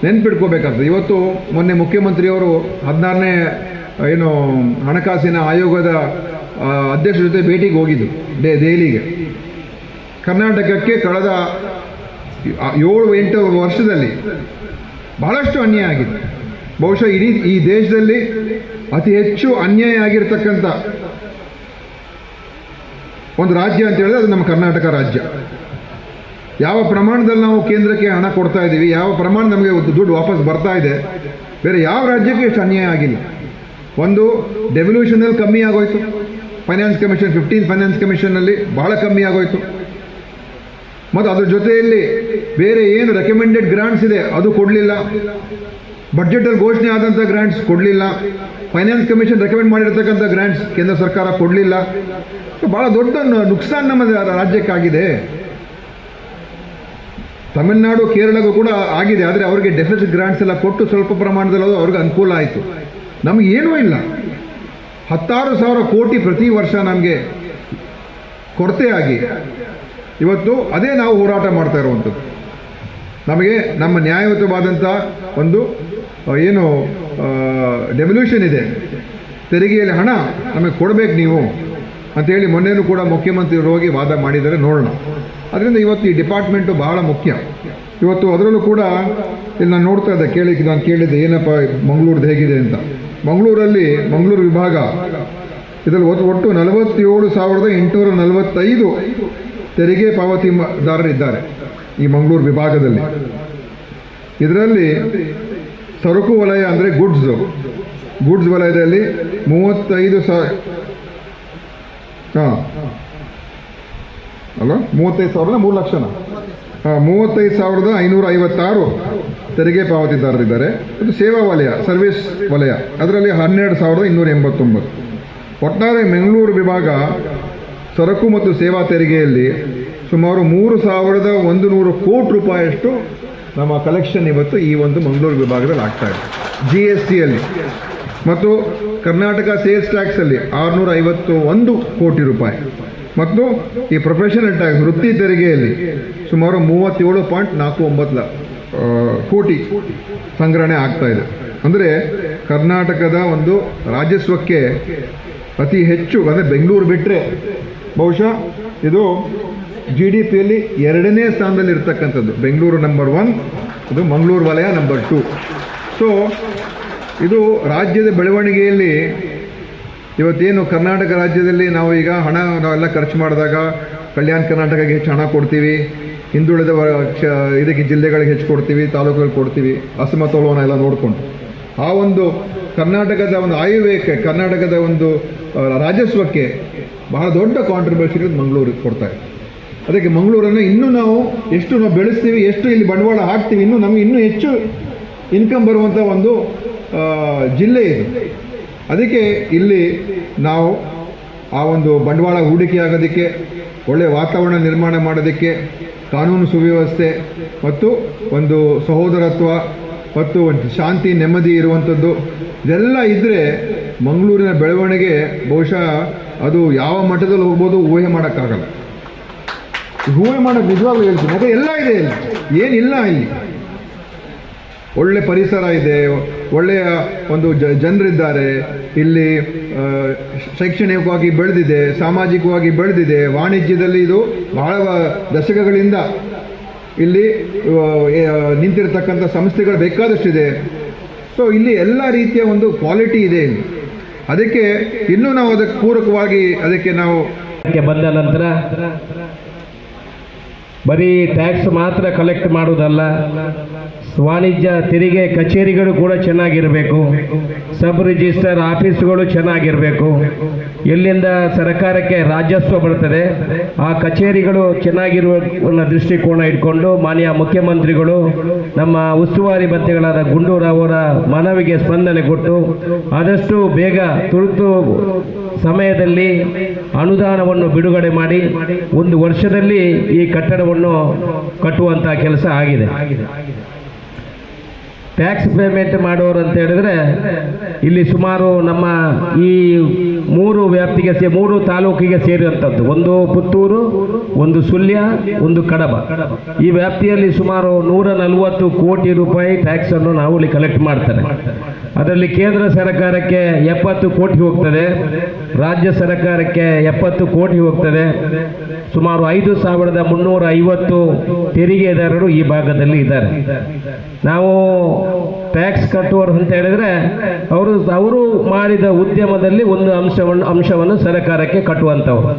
ನೆನ್ಪಿಟ್ಕೋಬೇಕಾಗ್ತದೆ. ಇವತ್ತು ಮೊನ್ನೆ ಮುಖ್ಯಮಂತ್ರಿಯವರು ಹದಿನಾರನೇ, ಏನು ಹಣಕಾಸಿನ ಆಯೋಗದ ಅಧ್ಯಕ್ಷರ ಜೊತೆ ಭೇಟಿಗೆ ಹೋಗಿದ್ದು ಡೇ ದೆಹಲಿಗೆ. ಕರ್ನಾಟಕಕ್ಕೆ ಕಳೆದ ಏಳು, ಎಂಟು ವರ್ಷದಲ್ಲಿ ಬಹಳಷ್ಟು ಅನ್ಯಾಯ ಆಗಿದೆ. ಬಹುಶಃ ಇಡೀ, ಈ ದೇಶದಲ್ಲಿ ಅತಿ ಹೆಚ್ಚು ಅನ್ಯಾಯ ಆಗಿರ್ತಕ್ಕಂಥ ಒಂದು ರಾಜ್ಯ ಅಂತ ಹೇಳಿದ್ರೆ ಅದು ನಮ್ಮ ಕರ್ನಾಟಕ ರಾಜ್ಯ. ಯಾವ ಪ್ರಮಾಣದಲ್ಲಿ ನಾವು ಕೇಂದ್ರಕ್ಕೆ ಹಣ ಕೊಡ್ತಾ ಇದ್ದೀವಿ, ಯಾವ ಪ್ರಮಾಣ ನಮಗೆ ದುಡ್ಡು ವಾಪಸ್ ಬರ್ತಾ ಇದೆ, ಬೇರೆ ಯಾವ ರಾಜ್ಯಕ್ಕೆ ಎಷ್ಟು ಅನ್ಯಾಯ ಆಗಿಲ್ಲ. ಒಂದು ಡೆವಲ್ಯೂಷನಲ್ಲಿ ಕಮ್ಮಿ ಆಗೋಯ್ತು. ಫೈನಾನ್ಸ್ ಕಮಿಷನ್ ಫಿಫ್ಟೀನ್ ಫೈನಾನ್ಸ್ ಕಮಿಷನ್ನಲ್ಲಿ ಬಹಳ ಕಮ್ಮಿ ಆಗೋಯ್ತು. ಮತ್ತು ಅದ್ರ ಜೊತೆಯಲ್ಲಿ ಬೇರೆ ಏನು ರೆಕಮೆಂಡೆಡ್ ಗ್ರಾಂಟ್ಸ್ ಇದೆ, ಅದು ಕೊಡಲಿಲ್ಲ. ಬಡ್ಜೆಟಲ್ಲಿ ಘೋಷಣೆ ಆದಂಥ ಗ್ರಾಂಟ್ಸ್ ಕೊಡಲಿಲ್ಲ. ಫೈನಾನ್ಸ್ ಕಮಿಷನ್ ರೆಕಮೆಂಡ್ ಮಾಡಿರ್ತಕ್ಕಂಥ ಗ್ರಾಂಟ್ಸ್ ಕೇಂದ್ರ ಸರ್ಕಾರ ಕೊಡಲಿಲ್ಲ. ಭಾಳ ದೊಡ್ಡ ನುಕ್ಸಾನ್ ನಮ್ಮ ರಾಜ್ಯಕ್ಕಾಗಿದೆ. ತಮಿಳುನಾಡು, ಕೇರಳಗೂ ಕೂಡ ಆಗಿದೆ, ಆದರೆ ಅವರಿಗೆ ಡೆಫಿಸಿಟ್ ಗ್ರಾಂಟ್ಸ್ ಎಲ್ಲ ಕೊಟ್ಟು ಸ್ವಲ್ಪ ಪ್ರಮಾಣದಲ್ಲಿ ಅವ್ರಿಗೆ ಅನುಕೂಲ ಆಯಿತು. ನಮಗೇನೂ ಇಲ್ಲ. ಹತ್ತಾರು ಸಾವಿರ ಕೋಟಿ ಪ್ರತಿ ವರ್ಷ ನಮಗೆ ಕೊರತೆ ಆಗಿ ಇವತ್ತು ಅದೇ ನಾವು ಹೋರಾಟ ಮಾಡ್ತಾ ಇರುವಂಥದ್ದು. ನಮಗೆ ನಮ್ಮ ನ್ಯಾಯಯುತವಾದಂಥ ಒಂದು ಏನು ಡೆವಲ್ಯೂಷನ್ ಇದೆ. ತೆರಿಗೆಯಲ್ಲಿ ಹಣ ನಮಗೆ ಕೊಡಬೇಕು ನೀವು ಅಂತೇಳಿ ಮೊನ್ನೆನೂ ಕೂಡ ಮುಖ್ಯಮಂತ್ರಿಯವರು ಹೋಗಿ ವಾದ ಮಾಡಿದರೆ ನೋಡೋಣ. ಅದರಿಂದ ಇವತ್ತು ಈ ಡಿಪಾರ್ಟ್ಮೆಂಟು ಬಹಳ ಮುಖ್ಯ. ಇವತ್ತು ಅದರಲ್ಲೂ ಕೂಡ ಇಲ್ಲಿ ನಾನು ನೋಡ್ತಾ ಇದ್ದೆ ಕೇಳಿ ನಾನು ಕೇಳಿದ್ದೆ, ಏನಪ್ಪ, ಮಂಗಳೂರ್ದು ಹೇಗಿದೆ ಅಂತ. ಮಂಗಳೂರಲ್ಲಿ, ಮಂಗಳೂರು ವಿಭಾಗ, ಇದರಲ್ಲಿ ಒಟ್ಟು ಒಟ್ಟು ನಲವತ್ತೇಳು ಸಾವಿರದ ಎಂಟುನೂರ ನಲವತ್ತೈದು ತೆರಿಗೆ ಪಾವತಿದಾರರಿದ್ದಾರೆ ಈ ಮಂಗಳೂರು ವಿಭಾಗದಲ್ಲಿ. ಇದರಲ್ಲಿ ಸರಕು ವಲಯ ಅಂದರೆ ಗುಡ್ಸ್. ಗುಡ್ಸ್ ವಲಯದಲ್ಲಿ ಮೂವತ್ತೈದು ಸಾವಿರ ಹಾಂ. ಅಲ್ವಾ ಮೂವತ್ತೈದು ಸಾವಿರದ ಮೂರು ಲಕ್ಷನ? ಮೂವತ್ತೈದು ಸಾವಿರದ ಐನೂರ ಐವತ್ತಾರು ತೆರಿಗೆ ಪಾವತಿದಾರರಿದ್ದಾರೆ. ಅದು ಸೇವಾ ವಲಯ, ಸರ್ವಿಸ್ ವಲಯ. ಅದರಲ್ಲಿ ಹನ್ನೆರಡು ಸಾವಿರದ ಇನ್ನೂರ ಎಂಬತ್ತೊಂಬತ್ತು. ಒಟ್ಟಾರೆ ಬೆಂಗಳೂರು ವಿಭಾಗ ಸರಕು ಮತ್ತು ಸೇವಾ ತೆರಿಗೆಯಲ್ಲಿ ಸುಮಾರು ಮೂರು ಸಾವಿರದ ಒಂದು ನೂರು ಕೋಟಿ ರೂಪಾಯಿಯಷ್ಟು ನಮ್ಮ ಕಲೆಕ್ಷನ್ ಇವತ್ತು ಈ ಒಂದು ಮಂಗಳೂರು ವಿಭಾಗದಲ್ಲಿ ಆಗ್ತಾ ಇದೆ. ಜಿ ಎಸ್ ಟಿಯಲ್ಲಿ ಮತ್ತು ಕರ್ನಾಟಕ ಸೇಲ್ಸ್ ಟ್ಯಾಕ್ಸಲ್ಲಿ ಆರುನೂರ ಐವತ್ತು ಒಂದು ಕೋಟಿ ರೂಪಾಯಿ. ಮತ್ತು ಈ ಪ್ರೊಫೆಷನಲ್ ಟ್ಯಾಕ್ಸ್ ವೃತ್ತಿ ತೆರಿಗೆಯಲ್ಲಿ ಸುಮಾರು ಮೂವತ್ತೇಳು ಪಾಯಿಂಟ್ ನಾಲ್ಕು ಒಂಬತ್ತು ಕೋಟಿ ಸಂಗ್ರಹಣೆ ಆಗ್ತಾ ಇದೆ. ಅಂದರೆ ಕರ್ನಾಟಕದ ಒಂದು ರಾಜಸ್ವಕ್ಕೆ ಅತಿ ಹೆಚ್ಚು, ಅಂದರೆ ಬೆಂಗಳೂರು ಬಿಟ್ಟರೆ ಬಹುಶಃ ಇದು ಜಿ ಡಿ ಪಿಯಲ್ಲಿ ಎರಡನೇ ಸ್ಥಾನದಲ್ಲಿ ಇರ್ತಕ್ಕಂಥದ್ದು. ಬೆಂಗಳೂರು ನಂಬರ್ ಒನ್ ಇದು ಮಂಗಳೂರು ವಲಯ ನಂಬರ್ ಟು ಸೊ ಇದು ರಾಜ್ಯದ ಬೆಳವಣಿಗೆಯಲ್ಲಿ ಇವತ್ತೇನು ಕರ್ನಾಟಕ ರಾಜ್ಯದಲ್ಲಿ ನಾವು ಈಗ ಹಣ ನಾವೆಲ್ಲ ಖರ್ಚು ಮಾಡಿದಾಗ ಕಲ್ಯಾಣ ಕರ್ನಾಟಕಕ್ಕೆ ಹೆಚ್ಚು ಹಣ ಕೊಡ್ತೀವಿ ಹಿಂದುಳಿದ ಇದಕ್ಕೆ ಜಿಲ್ಲೆಗಳಿಗೆ ಹೆಚ್ಚು ಕೊಡ್ತೀವಿ, ತಾಲೂಕುಗಳಿಗೆ ಕೊಡ್ತೀವಿ ಅಸಮತೋಲನ ಎಲ್ಲ ನೋಡಿಕೊಂಡು. ಆ ಒಂದು ಕರ್ನಾಟಕದ ಒಂದು ಆಯುವ್ಯಕ್ಕೆ ಕರ್ನಾಟಕದ ಒಂದು ರಾಜಸ್ವಕ್ಕೆ ಬಹಳ ದೊಡ್ಡ ಕಾಂಟ್ರಿಬ್ಯೂಷನ್ ಮಂಗಳೂರಿಗೆ ಕೊಡ್ತಾ ಅದಕ್ಕೆ ಮಂಗಳೂರನ್ನು ಇನ್ನೂ ನಾವು ಎಷ್ಟು ನಾವು ಬೆಳೆಸ್ತೀವಿ, ಎಷ್ಟು ಇಲ್ಲಿ ಬಂಡವಾಳ ಹಾಕ್ತೀವಿ, ಇನ್ನೂ ನಮಗೆ ಇನ್ನೂ ಹೆಚ್ಚು ಇನ್ಕಮ್ ಬರುವಂಥ ಒಂದು ಜಿಲ್ಲೆ ಇದು. ಅದಕ್ಕೆ ಇಲ್ಲಿ ನಾವು ಆ ಒಂದು ಬಂಡವಾಳ ಹೂಡಿಕೆಯಾಗೋದಕ್ಕೆ ಒಳ್ಳೆಯ ವಾತಾವರಣ ನಿರ್ಮಾಣ ಮಾಡೋದಕ್ಕೆ, ಕಾನೂನು ಸುವ್ಯವಸ್ಥೆ ಮತ್ತು ಒಂದು ಸಹೋದರತ್ವ ಮತ್ತು ಒಂದು ಶಾಂತಿ, ನೆಮ್ಮದಿ ಇರುವಂಥದ್ದು, ಇದೆಲ್ಲ ಇದ್ದರೆ ಮಂಗಳೂರಿನ ಬೆಳವಣಿಗೆ ಬಹುಶಃ ಅದು ಯಾವ ಮಟ್ಟದಲ್ಲಿ ಹೋಗ್ಬೋದು ಊಹೆ ಮಾಡೋಕ್ಕಾಗಲ್ಲ. ಊಹೆ ಮಾಡೋಕ್ಕೆ ನಿಜವಾಗ್ಲೂ ಹೇಳ್ತೀನಿ. ಯಾಕೆ ಎಲ್ಲ ಇದೆ ಇಲ್ಲಿ. ಏನಿಲ್ಲ ಇಲ್ಲಿ. ಒಳ್ಳೆ ಪರಿಸರ ಇದೆ ಒಳ್ಳೆಯ ಒಂದು ಜ, ಜನರಿದ್ದಾರೆ. ಇಲ್ಲಿ ಶೈಕ್ಷಣಿಕವಾಗಿ ಬೆಳೆದಿದೆ, ಸಾಮಾಜಿಕವಾಗಿ ಬೆಳೆದಿದೆ, ವಾಣಿಜ್ಯದಲ್ಲಿ ಇದು ಬಹಳ ದಶಕಗಳಿಂದ ಇಲ್ಲಿ ನಿಂತಿರತಕ್ಕಂಥ ಸಂಸ್ಥೆಗಳು ಬೇಕಾದಷ್ಟಿದೆ. ಸೊ ಇಲ್ಲಿ ಎಲ್ಲ ರೀತಿಯ ಒಂದು ಕ್ವಾಲಿಟಿ ಇದೆ ಇಲ್ಲಿ. ಅದಕ್ಕೆ ಇನ್ನೂ ನಾವು ಅದಕ್ಕೆ ಪೂರಕವಾಗಿ ಅದಕ್ಕೆ ನಾವು ಬಂದ ನಂತರ ಬರೀ ಟ್ಯಾಕ್ಸ್ ಮಾತ್ರ ಕಲೆಕ್ಟ್ ಮಾಡುವುದಲ್ಲ ವಾಣಿಜ್ಯ, ತೆರಿಗೆ, ಕಚೇರಿಗಳು ಕೂಡ ಚೆನ್ನಾಗಿರಬೇಕು. ಸಬ್ ರಿಜಿಸ್ಟರ್ ಆಫೀಸ್ಗಳು ಚೆನ್ನಾಗಿರಬೇಕು. ಎಲ್ಲಿಂದ ಸರ್ಕಾರಕ್ಕೆ ರಾಜಸ್ವ ಬರ್ತದೆ, ಆ ಕಚೇರಿಗಳು ಚೆನ್ನಾಗಿರುವ ದೃಷ್ಟಿಕೋನ ಇಟ್ಕೊಂಡು ಮಾನ್ಯ ಮುಖ್ಯಮಂತ್ರಿಗಳು, ನಮ್ಮ ಉಸ್ತುವಾರಿ ಮಂತ್ರಿಗಳಾದ ಗುಂಡೂರಾವ್ ಮನವಿಗೆ ಸ್ಪಂದನೆ ಕೊಟ್ಟು ಆದಷ್ಟು ಬೇಗ ತುರ್ತು ಸಮಯದಲ್ಲಿ ಅನುದಾನವನ್ನು ಬಿಡುಗಡೆ ಮಾಡಿ ಒಂದು ವರ್ಷದಲ್ಲಿ ಈ ಕಟ್ಟಡವನ್ನು ಕಟ್ಟುವಂತಹ ಕೆಲಸ ಆಗಿದೆ. ಟ್ಯಾಕ್ಸ್ ಪೇಮೆಂಟ್ ಮಾಡೋರು ಅಂತ ಹೇಳಿದ್ರೆ, ಇಲ್ಲಿ ಸುಮಾರು ನಮ್ಮ ಈ ಮೂರು ವ್ಯಾಪ್ತಿಗೆ ಸೇ, ಮೂರು ತಾಲೂಕಿಗೆ ಸೇರಿದಂಥದ್ದು. ಒಂದು ಪುತ್ತೂರು, ಒಂದು ಸುಳ್ಯ ಒಂದು ಕಡಬ. ಈ ವ್ಯಾಪ್ತಿಯಲ್ಲಿ ಸುಮಾರು ನೂರ ನಲವತ್ತು ಕೋಟಿ ರೂಪಾಯಿ ಟ್ಯಾಕ್ಸನ್ನು ನಾವು ಇಲ್ಲಿ ಕಲೆಕ್ಟ್ ಮಾಡ್ತಾರೆ ಅದರಲ್ಲಿ ಕೇಂದ್ರ ಸರ್ಕಾರಕ್ಕೆ ಎಪ್ಪತ್ತು ಕೋಟಿ ಹೋಗ್ತದೆ, ರಾಜ್ಯ ಸರ್ಕಾರಕ್ಕೆ ಎಪ್ಪತ್ತು ಕೋಟಿ ಹೋಗ್ತದೆ. ಸುಮಾರು ಐದು ಸಾವಿರದ ಮುನ್ನೂರ ಐವತ್ತು ತೆರಿಗೆದಾರರು ಈ ಭಾಗದಲ್ಲಿ ಇದ್ದಾರೆ. ನಾವು ಟ್ಯಾಕ್ಸ್ ಕಟ್ಟುವರು ಅಂತ ಹೇಳಿದ್ರೆ, ಅವರು ಅವರು ಮಾಡಿದ ಉದ್ಯಮದಲ್ಲಿ ಒಂದು ಅಂಶವನ್ನು ಅಂಶವನ್ನು ಸರ್ಕಾರಕ್ಕೆ ಕಟ್ಟುವಂಥವ್ರು.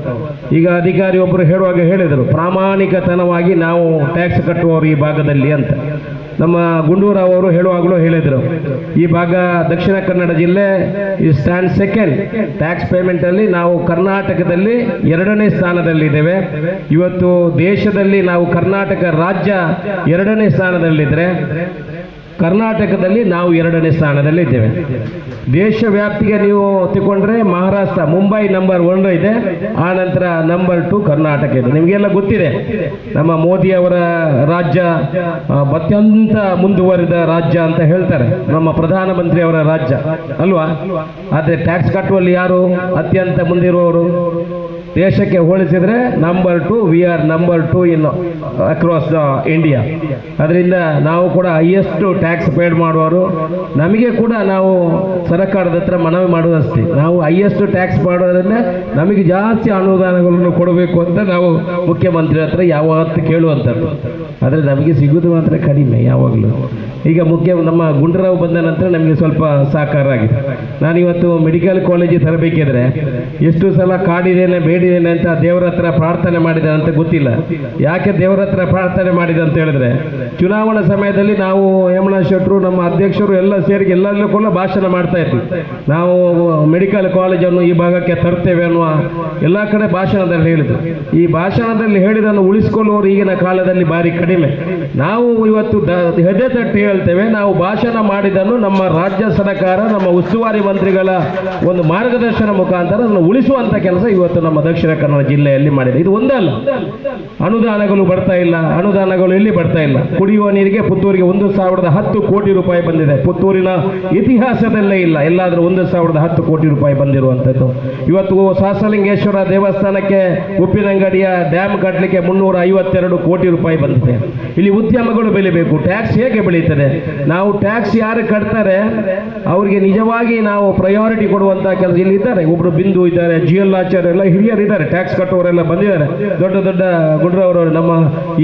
ಈಗ ಅಧಿಕಾರಿ ಒಬ್ಬರು ಹೇಳುವಾಗ ಹೇಳಿದರು, ಪ್ರಾಮಾಣಿಕತನವಾಗಿ ನಾವು ಟ್ಯಾಕ್ಸ್ ಕಟ್ಟುವವರು ಈ ಭಾಗದಲ್ಲಿ ಅಂತ. ನಮ್ಮ ಗುಂಡೂರಾವ್ ಅವರು ಹೇಳುವಾಗಲೂ ಹೇಳಿದರು. ಈ ಭಾಗ ದಕ್ಷಿಣ ಕನ್ನಡ ಜಿಲ್ಲೆ, ಈ ಸ್ಟ್ಯಾಂಡ್ ಸೆಕೆಂಡ್ ಟ್ಯಾಕ್ಸ್ ಪೇಮೆಂಟಲ್ಲಿ ನಾವು ಕರ್ನಾಟಕದಲ್ಲಿ ಎರಡನೇ ಸ್ಥಾನದಲ್ಲಿದ್ದೇವೆ. ಇವತ್ತು ದೇಶದಲ್ಲಿ ನಾವು ಕರ್ನಾಟಕ ರಾಜ್ಯ ಎರಡನೇ ಸ್ಥಾನದಲ್ಲಿದ್ದರೆ ಕರ್ನಾಟಕದಲ್ಲಿ ನಾವು ಎರಡನೇ ಸ್ಥಾನದಲ್ಲಿದ್ದೇವೆ. ದೇಶ ವ್ಯಾಪ್ತಿಗೆ ನೀವು ತಿಕೊಂಡ್ರೆ ಮಹಾರಾಷ್ಟ್ರ, ಮುಂಬೈ ನಂಬರ್ ಒನ್ ಇದೆ. ಆ ನಂತರ ನಂಬರ್ ಟು ಕರ್ನಾಟಕ ಇದೆ. ನಿಮಗೆಲ್ಲ ಗೊತ್ತಿದೆ, ನಮ್ಮ ಮೋದಿ ಅವರ ರಾಜ್ಯ ಅತ್ಯಂತ ಮುಂದುವರಿದ ರಾಜ್ಯ ಅಂತ ಹೇಳ್ತಾರೆ. ನಮ್ಮ ಪ್ರಧಾನಮಂತ್ರಿ ಅವರ ರಾಜ್ಯ, ಅಲ್ವಾ? ಆದರೆ ಟ್ಯಾಕ್ಸ್ ಕಟ್ಟುವಲ್ಲಿ ಯಾರು? ಅತ್ಯಂತ ಮುಂದಿರುವವರು? ದೇಶಕ್ಕೆ ಹೋಲಿಸಿದರೆ number two we are number two in across the India ಅದರಿಂದ ನಾವು ಕೂಡ ಹೈಯೆಸ್ಟ್ ಟ್ಯಾಕ್ಸ್ ಪೇಡ್ ಮಾಡುವವರು. ನಮಗೆ ಕೂಡ ನಾವು ಸರ್ಕಾರದ ಹತ್ರ ಮನವಿ ಮಾಡುವುದಷ್ಟೇ. ನಾವು ಹೈಯೆಸ್ಟ್ ಟ್ಯಾಕ್ಸ್ ಮಾಡೋದ್ರಿಂದ ನಮಗೆ ಜಾಸ್ತಿ ಅನುದಾನಗಳನ್ನು ಕೊಡಬೇಕು ಅಂತ ನಾವು ಮುಖ್ಯಮಂತ್ರಿ ಹತ್ರ ಯಾವತ್ತು ಕೇಳುವಂಥದ್ದು. ಆದರೆ ನಮಗೆ ಸಿಗುವುದು ಮಾತ್ರ ಕಡಿಮೆ ಯಾವಾಗಲೂ. ಈಗ ಮುಖ್ಯ, ನಮ್ಮ ಗುಂಡರಾವ್ ಬಂದ ನಂತರ ನಮಗೆ ಸ್ವಲ್ಪ ಸಹಕಾರ ಆಗಿದೆ. ನಾನು ಇವತ್ತು ಮೆಡಿಕಲ್ ಕಾಲೇಜಿಗೆ ತರಬೇಕಿದ್ರೆ ಎಷ್ಟು ಸಲ ಕಾಡಿದ್ದೇನೆ ಬೇಡಿದ್ದೇನೆ ಅಂತ ದೇವರ ಹತ್ರ ಪ್ರಾರ್ಥನೆ ಮಾಡಿದೆ ಅಂತ ಗೊತ್ತಿಲ್ಲ. ಯಾಕೆ ದೇವರ ಹತ್ರ ಪ್ರಾರ್ಥನೆ ಮಾಡಿದೆ ಅಂತ ಹೇಳಿದ್ರೆ, ಚುನಾವಣಾ ಸಮಯದಲ್ಲಿ ನಾವು ಯಮುನಾ ಶೆಟ್ಟರು, ನಮ್ಮ ಅಧ್ಯಕ್ಷರು ಎಲ್ಲ ಸೇರಿ ಎಲ್ಲರಲ್ಲೂ ಕೂಡ ಭಾಷಣ ಮಾಡ್ತಾ ಇದ್ವಿ. ನಾವು ಮೆಡಿಕಲ್ ಕಾಲೇಜನ್ನು ಈ ಭಾಗಕ್ಕೆ ತರ್ತೇವೆ ಅನ್ನುವ ಎಲ್ಲ ಕಡೆ ಭಾಷಣದಲ್ಲಿ ಹೇಳಿದ್ರು. ಈ ಭಾಷಣದಲ್ಲಿ ಹೇಳಿದನ್ನು ಉಳಿಸಿಕೊಳ್ಳುವವರು ಈಗಿನ ಕಾಲದಲ್ಲಿ ಭಾರಿ ಕಡಿಮೆ. ನಾವು ಇವತ್ತು ಹೆದೆ ತಟ್ಟಿ ಹೇಳ್ತೇವೆ, ನಾವು ಭಾಷಣ ಮಾಡಿದನ್ನು ನಮ್ಮ ರಾಜ್ಯ ಸರ್ಕಾರ, ನಮ್ಮ ಉಸ್ತುವಾರಿ ಮಂತ್ರಿಗಳ ಒಂದು ಮಾರ್ಗದರ್ಶನ ಮುಖಾಂತರ ಅದನ್ನು ಉಳಿಸುವಂತ ಕೆಲಸ ಇವತ್ತು ನಮ್ಮ ದಕ್ಷಿಣ ಕನ್ನಡ ಜಿಲ್ಲೆಯಲ್ಲಿ ಮಾಡಿದೆ. ಇದು ಒಂದೇ ಅಲ್ಲ. ಅನುದಾನಗಳು ಬರ್ತಾ ಇಲ್ಲ. ಅನುದಾನಗಳು ಎಲ್ಲಿ ಬರ್ತಾ ಇಲ್ಲ. ಕುಡಿಯುವ ನೀರಿಗೆ ಪುತ್ತೂರಿಗೆ ಒಂದು ಸಾವಿರದ ಹತ್ತು ಕೋಟಿ ರೂಪಾಯಿ ಬಂದಿದೆ. ಪುತ್ತೂರಿನ ಇತಿಹಾಸದಲ್ಲೇ ಇಲ್ಲ. ಎಲ್ಲಾದರೂ ಒಂದು ಸಾವಿರದ ಹತ್ತು ಕೋಟಿ ರೂಪಾಯಿ ಬಂದಿರುವಂಥದ್ದು. ಇವತ್ತು ಸಾಸಲಿಂಗೇಶ್ವರ ದೇವಸ್ಥಾನಕ್ಕೆ ಉಪ್ಪಿನಂಗಡಿಯ ಡ್ಯಾಮ್ ಕಟ್ಟಲಿಕ್ಕೆ ಮುನ್ನೂರ ಐವತ್ತೆರಡು ಕೋಟಿ ರೂಪಾಯಿ ಬಂದಿದೆ. ಇಲ್ಲಿ ಉದ್ಯಮಗಳು ಬೆಳಿಬೇಕು. ಟ್ಯಾಕ್ಸ್ ಹೇಗೆ ಬೆಳೀತದೆ? ನಾವು ಟ್ಯಾಕ್ಸ್ ಯಾರು ಕಟ್ತಾರೆ? ಅವರಿಗೆ ನಿಜವಾಗಿ ನಾವು ಪ್ರಯಾರಿಟಿ ಕೊಡುವಂತ ಕೆಲಸ ಇಲ್ಲಿ ಇದ್ದಾರೆ. ಒಬ್ರು ಬಿಂದು ಇದ್ದಾರೆ ಜಿ ಎಲ್ ಆಚಾರ್ಯ, ಎಲ್ಲ ಹಿರಿಯರು ಇದ್ದಾರೆ ಟ್ಯಾಕ್ಸ್ ಕಟ್ಟುವವರೆಲ್ಲ ಬಂದಿದ್ದಾರೆ. ದೊಡ್ಡ ದೊಡ್ಡ ಗುಡ್ರವರು ನಮ್ಮ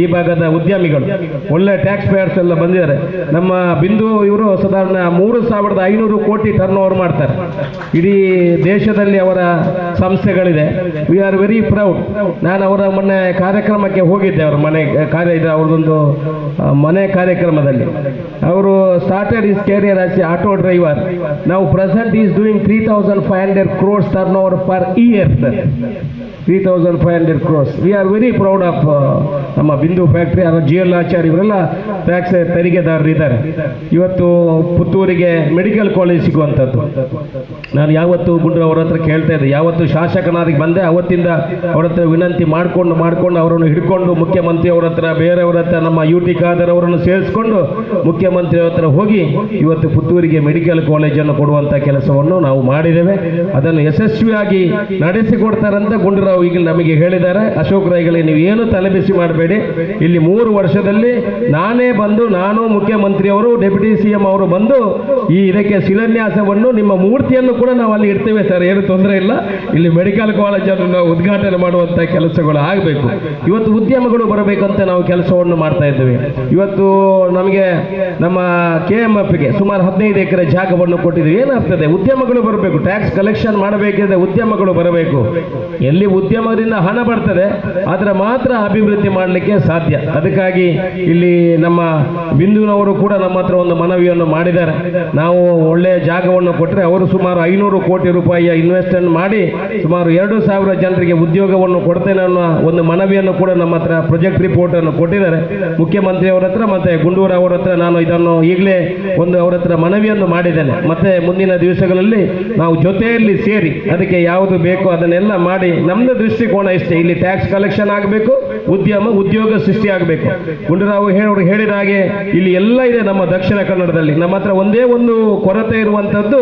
ಈ ಭಾಗದ ಉದ್ಯಮಿಗಳು. ಒಳ್ಳೆ ಟ್ಯಾಕ್ಸ್ ಪೇಯರ್ಸ್ ಎಲ್ಲ ಬಂದಿದ್ದಾರೆ. ನಮ್ಮ ಬಿಂದು ಇವರು ಸಾಧಾರಣ ಮೂರು ಸಾವಿರದ ಐನೂರು ಕೋಟಿ ಟರ್ನ್ ಓವರ್ ಮಾಡ್ತಾರೆ. ಇಡೀ ದೇಶದಲ್ಲಿ ಅವರ ಸಂಸ್ಥೆಗಳಿದೆ. ವಿ ಆರ್ ವೆರಿ ಪ್ರೌಡ್ ನಾನು ಅವರ ಮೊನ್ನೆ ಕಾರ್ಯಕ್ರಮಕ್ಕೆ ಹೋಗಿದ್ದೆ, ಅವರ ಮನೆ, ಕಾರ್ಯ, ಇದೆ ಅವ್ರದ್ದೊಂದು ಮನೆ ಕಾರ್ಯಕ್ರಮದಲ್ಲಿ. ಅವರು started his career as auto driver ನಾವು present is doing three thousand five hundred crores turnover per year three thousand five hundred crores we are very proud of ನಮ್ಮ ಬಿಂದು ಫ್ಯಾಕ್ಟ್ರಿ ಅವರ ಜಿ ಎಲ್ ಆಚಾರ್ಯ ಇವರೆಲ್ಲ ಟ್ಯಾಕ್ಸ್ ತೆರಿಗೆದಾರರು ಇದ್ದಾರೆ. ಇವತ್ತು ಪುತ್ತೂರಿಗೆ medical college ಸಿಗುವಂಥದ್ದು ನಾನು ಯಾವತ್ತು ಗುಂಡ್ರು ಅವ್ರ ಹತ್ರ ಕೇಳ್ತಾ ಇದ್ದೆ. ಯಾವತ್ತು ಶಾಸಕನಾದಿಗೆ ಬಂದೆ. ಅವತ್ತಿಂದ ಅವ್ರ ಹತ್ರ ವಿನಂತಿ ಮಾಡಿಕೊಂಡು ಮಾಡಿಕೊಂಡು ಅವರನ್ನು ಹಿಡ್ಕೊಂಡು ಮುಖ್ಯಮಂತ್ರಿ ಅವರ ಹತ್ರ, ಬೇರೆಯವರ ಹತ್ರ, ನಮ್ಮ ಯು ಟಿ ಖಾದರ್ ಅವರನ್ನು ಸೇರಿಸ್ಕೊಂಡು ಮುಖ್ಯಮಂತ್ರಿ ಹತ್ರ ಹೋಗಿ ಇವತ್ತು ಪುತ್ತೂರಿಗೆ ಮೆಡಿಕಲ್ ಕಾಲೇಜನ್ನು ಕೊಡುವಂಥ ಕೆಲಸವನ್ನು ನಾವು ಮಾಡಿದ್ದೇವೆ. ಅದನ್ನು ಯಶಸ್ವಿಯಾಗಿ ನಡೆಸಿಕೊಡ್ತಾರಂತ ಈಗ ನಮಗೆ ಹೇಳಿದ್ದಾರೆ, ಅಶೋಕ್ ರೈಗಳೇ ನೀವು ಏನು ತಲೆಬಿಸಿ ಮಾಡಬೇಡಿ. ಇಲ್ಲಿ ಮೂರು ವರ್ಷದಲ್ಲಿ ನಾನೇ ಬಂದು ನಾನು ಮುಖ್ಯಮಂತ್ರಿಯವರು, ಡೆಪ್ಯೂಟಿ ಸಿ ಅವರು ಬಂದು ಈ ಇದಕ್ಕೆ ಶಿಲಾನ್ಯಾಸವನ್ನು, ನಿಮ್ಮ ಮೂರ್ತಿಯನ್ನು ಕೂಡ ನಾವು ಅಲ್ಲಿ ಇಡ್ತೇವೆ ಸರ್, ಏನು ತೊಂದರೆ ಇಲ್ಲ. ಇಲ್ಲಿ ಮೆಡಿಕಲ್ ಕಾಲೇಜನ್ನು ನಾವು ಉದ್ಘಾಟನೆ ಮಾಡುವಂಥ ಕೆಲಸಗಳು ಆಗಬೇಕು. ಇವತ್ತು ಉದ್ಯಮಗಳು ಬರಬೇಕಂತ ನಾವು ಕೆಲಸವನ್ನು ಮಾಡ್ತಾ ಇದ್ದೇವೆ. ಇವತ್ತು ನಮಗೆ ನಮ್ಮ ಕೆ ಎಂ ಎಫ್ಗೆ ಸುಮಾರು ಹದಿನೈದು ಎಕರೆ ಜಾಗವನ್ನು ಕೊಟ್ಟಿದ್ದೀವಿ. ಏನಾಗ್ತದೆ? ಉದ್ಯಮಗಳು ಬರಬೇಕು. ಟ್ಯಾಕ್ಸ್ ಕಲೆಕ್ಷನ್ ಮಾಡಬೇಕಿದ್ರೆ ಉದ್ಯಮಗಳು ಬರಬೇಕು. ಎಲ್ಲಿ ಉದ್ಯಮದಿಂದ ಹಣ ಬರ್ತದೆ, ಆದರೆ ಮಾತ್ರ ಅಭಿವೃದ್ಧಿ ಮಾಡಲಿಕ್ಕೆ ಸಾಧ್ಯ. ಅದಕ್ಕಾಗಿ ಇಲ್ಲಿ ನಮ್ಮ ಬಿಂದುನವರು ಕೂಡ ನಮ್ಮ ಹತ್ರ ಒಂದು ಮನವಿಯನ್ನು ಮಾಡಿದ್ದಾರೆ. ನಾವು ಒಳ್ಳೆಯ ಜಾಗವನ್ನು ಕೊಟ್ಟರೆ ಅವರು ಸುಮಾರು ಐನೂರು ಕೋಟಿ ರೂಪಾಯಿಯ ಇನ್ವೆಸ್ಟ್ಮೆಂಟ್ ಮಾಡಿ ಸುಮಾರು ಎರಡು ಸಾವಿರ ಜನರಿಗೆ ಉದ್ಯೋಗವನ್ನು ಕೊಡ್ತೇನೆ ಅನ್ನೋ ಒಂದು ಮನವಿಯನ್ನು ಕೂಡ ನಮ್ಮ ಹತ್ರ ಪ್ರೊಜೆಕ್ಟ್ ರಿಪೋರ್ಟ್ ಅನ್ನು ಕೊಟ್ಟಿದ್ದಾರೆ. ಮುಖ್ಯಮಂತ್ರಿ ಅವರ ಹತ್ರ ಮತ್ತೆ ಗುಂಡೂರು ಅವರ ಹತ್ರ ನಾನು ಇದನ್ನು ಈಗಲೇ ಒಂದು ಅವರ ಹತ್ರ ಮನವಿಯನ್ನು ಮಾಡಿದ್ದೇನೆ. ಮತ್ತೆ ಮುಂದಿನ ದಿವಸಗಳಲ್ಲಿ ನಾವು ಜೊತೆಯಲ್ಲಿ ಸೇರಿ ಅದಕ್ಕೆ ಯಾವುದು ಬೇಕೋ ಅದನ್ನೆಲ್ಲ ಮಾಡಿ ನಮ್ದು ದೃಷ್ಟಿಕೋನ ಇಷ್ಟೇ. ಇಲ್ಲಿ ಟ್ಯಾಕ್ಸ್ ಕಲೆಕ್ಷನ್ ಆಗಬೇಕು ಉದ್ಯಮ, ಉದ್ಯೋಗ ಸೃಷ್ಟಿಯಾಗಬೇಕು. ಗುಂಡರಾವ್ ಗುಂಡೂರಾವ್ ಹೇಳೋರು ಹೇಳಿದ ಹಾಗೆ ಇಲ್ಲಿ ಎಲ್ಲ ಇದೆ ನಮ್ಮ ದಕ್ಷಿಣ ಕನ್ನಡದಲ್ಲಿ. ನಮ್ಮ ಹತ್ರ ಒಂದೇ ಒಂದು ಕೊರತೆ ಇರುವಂಥದ್ದು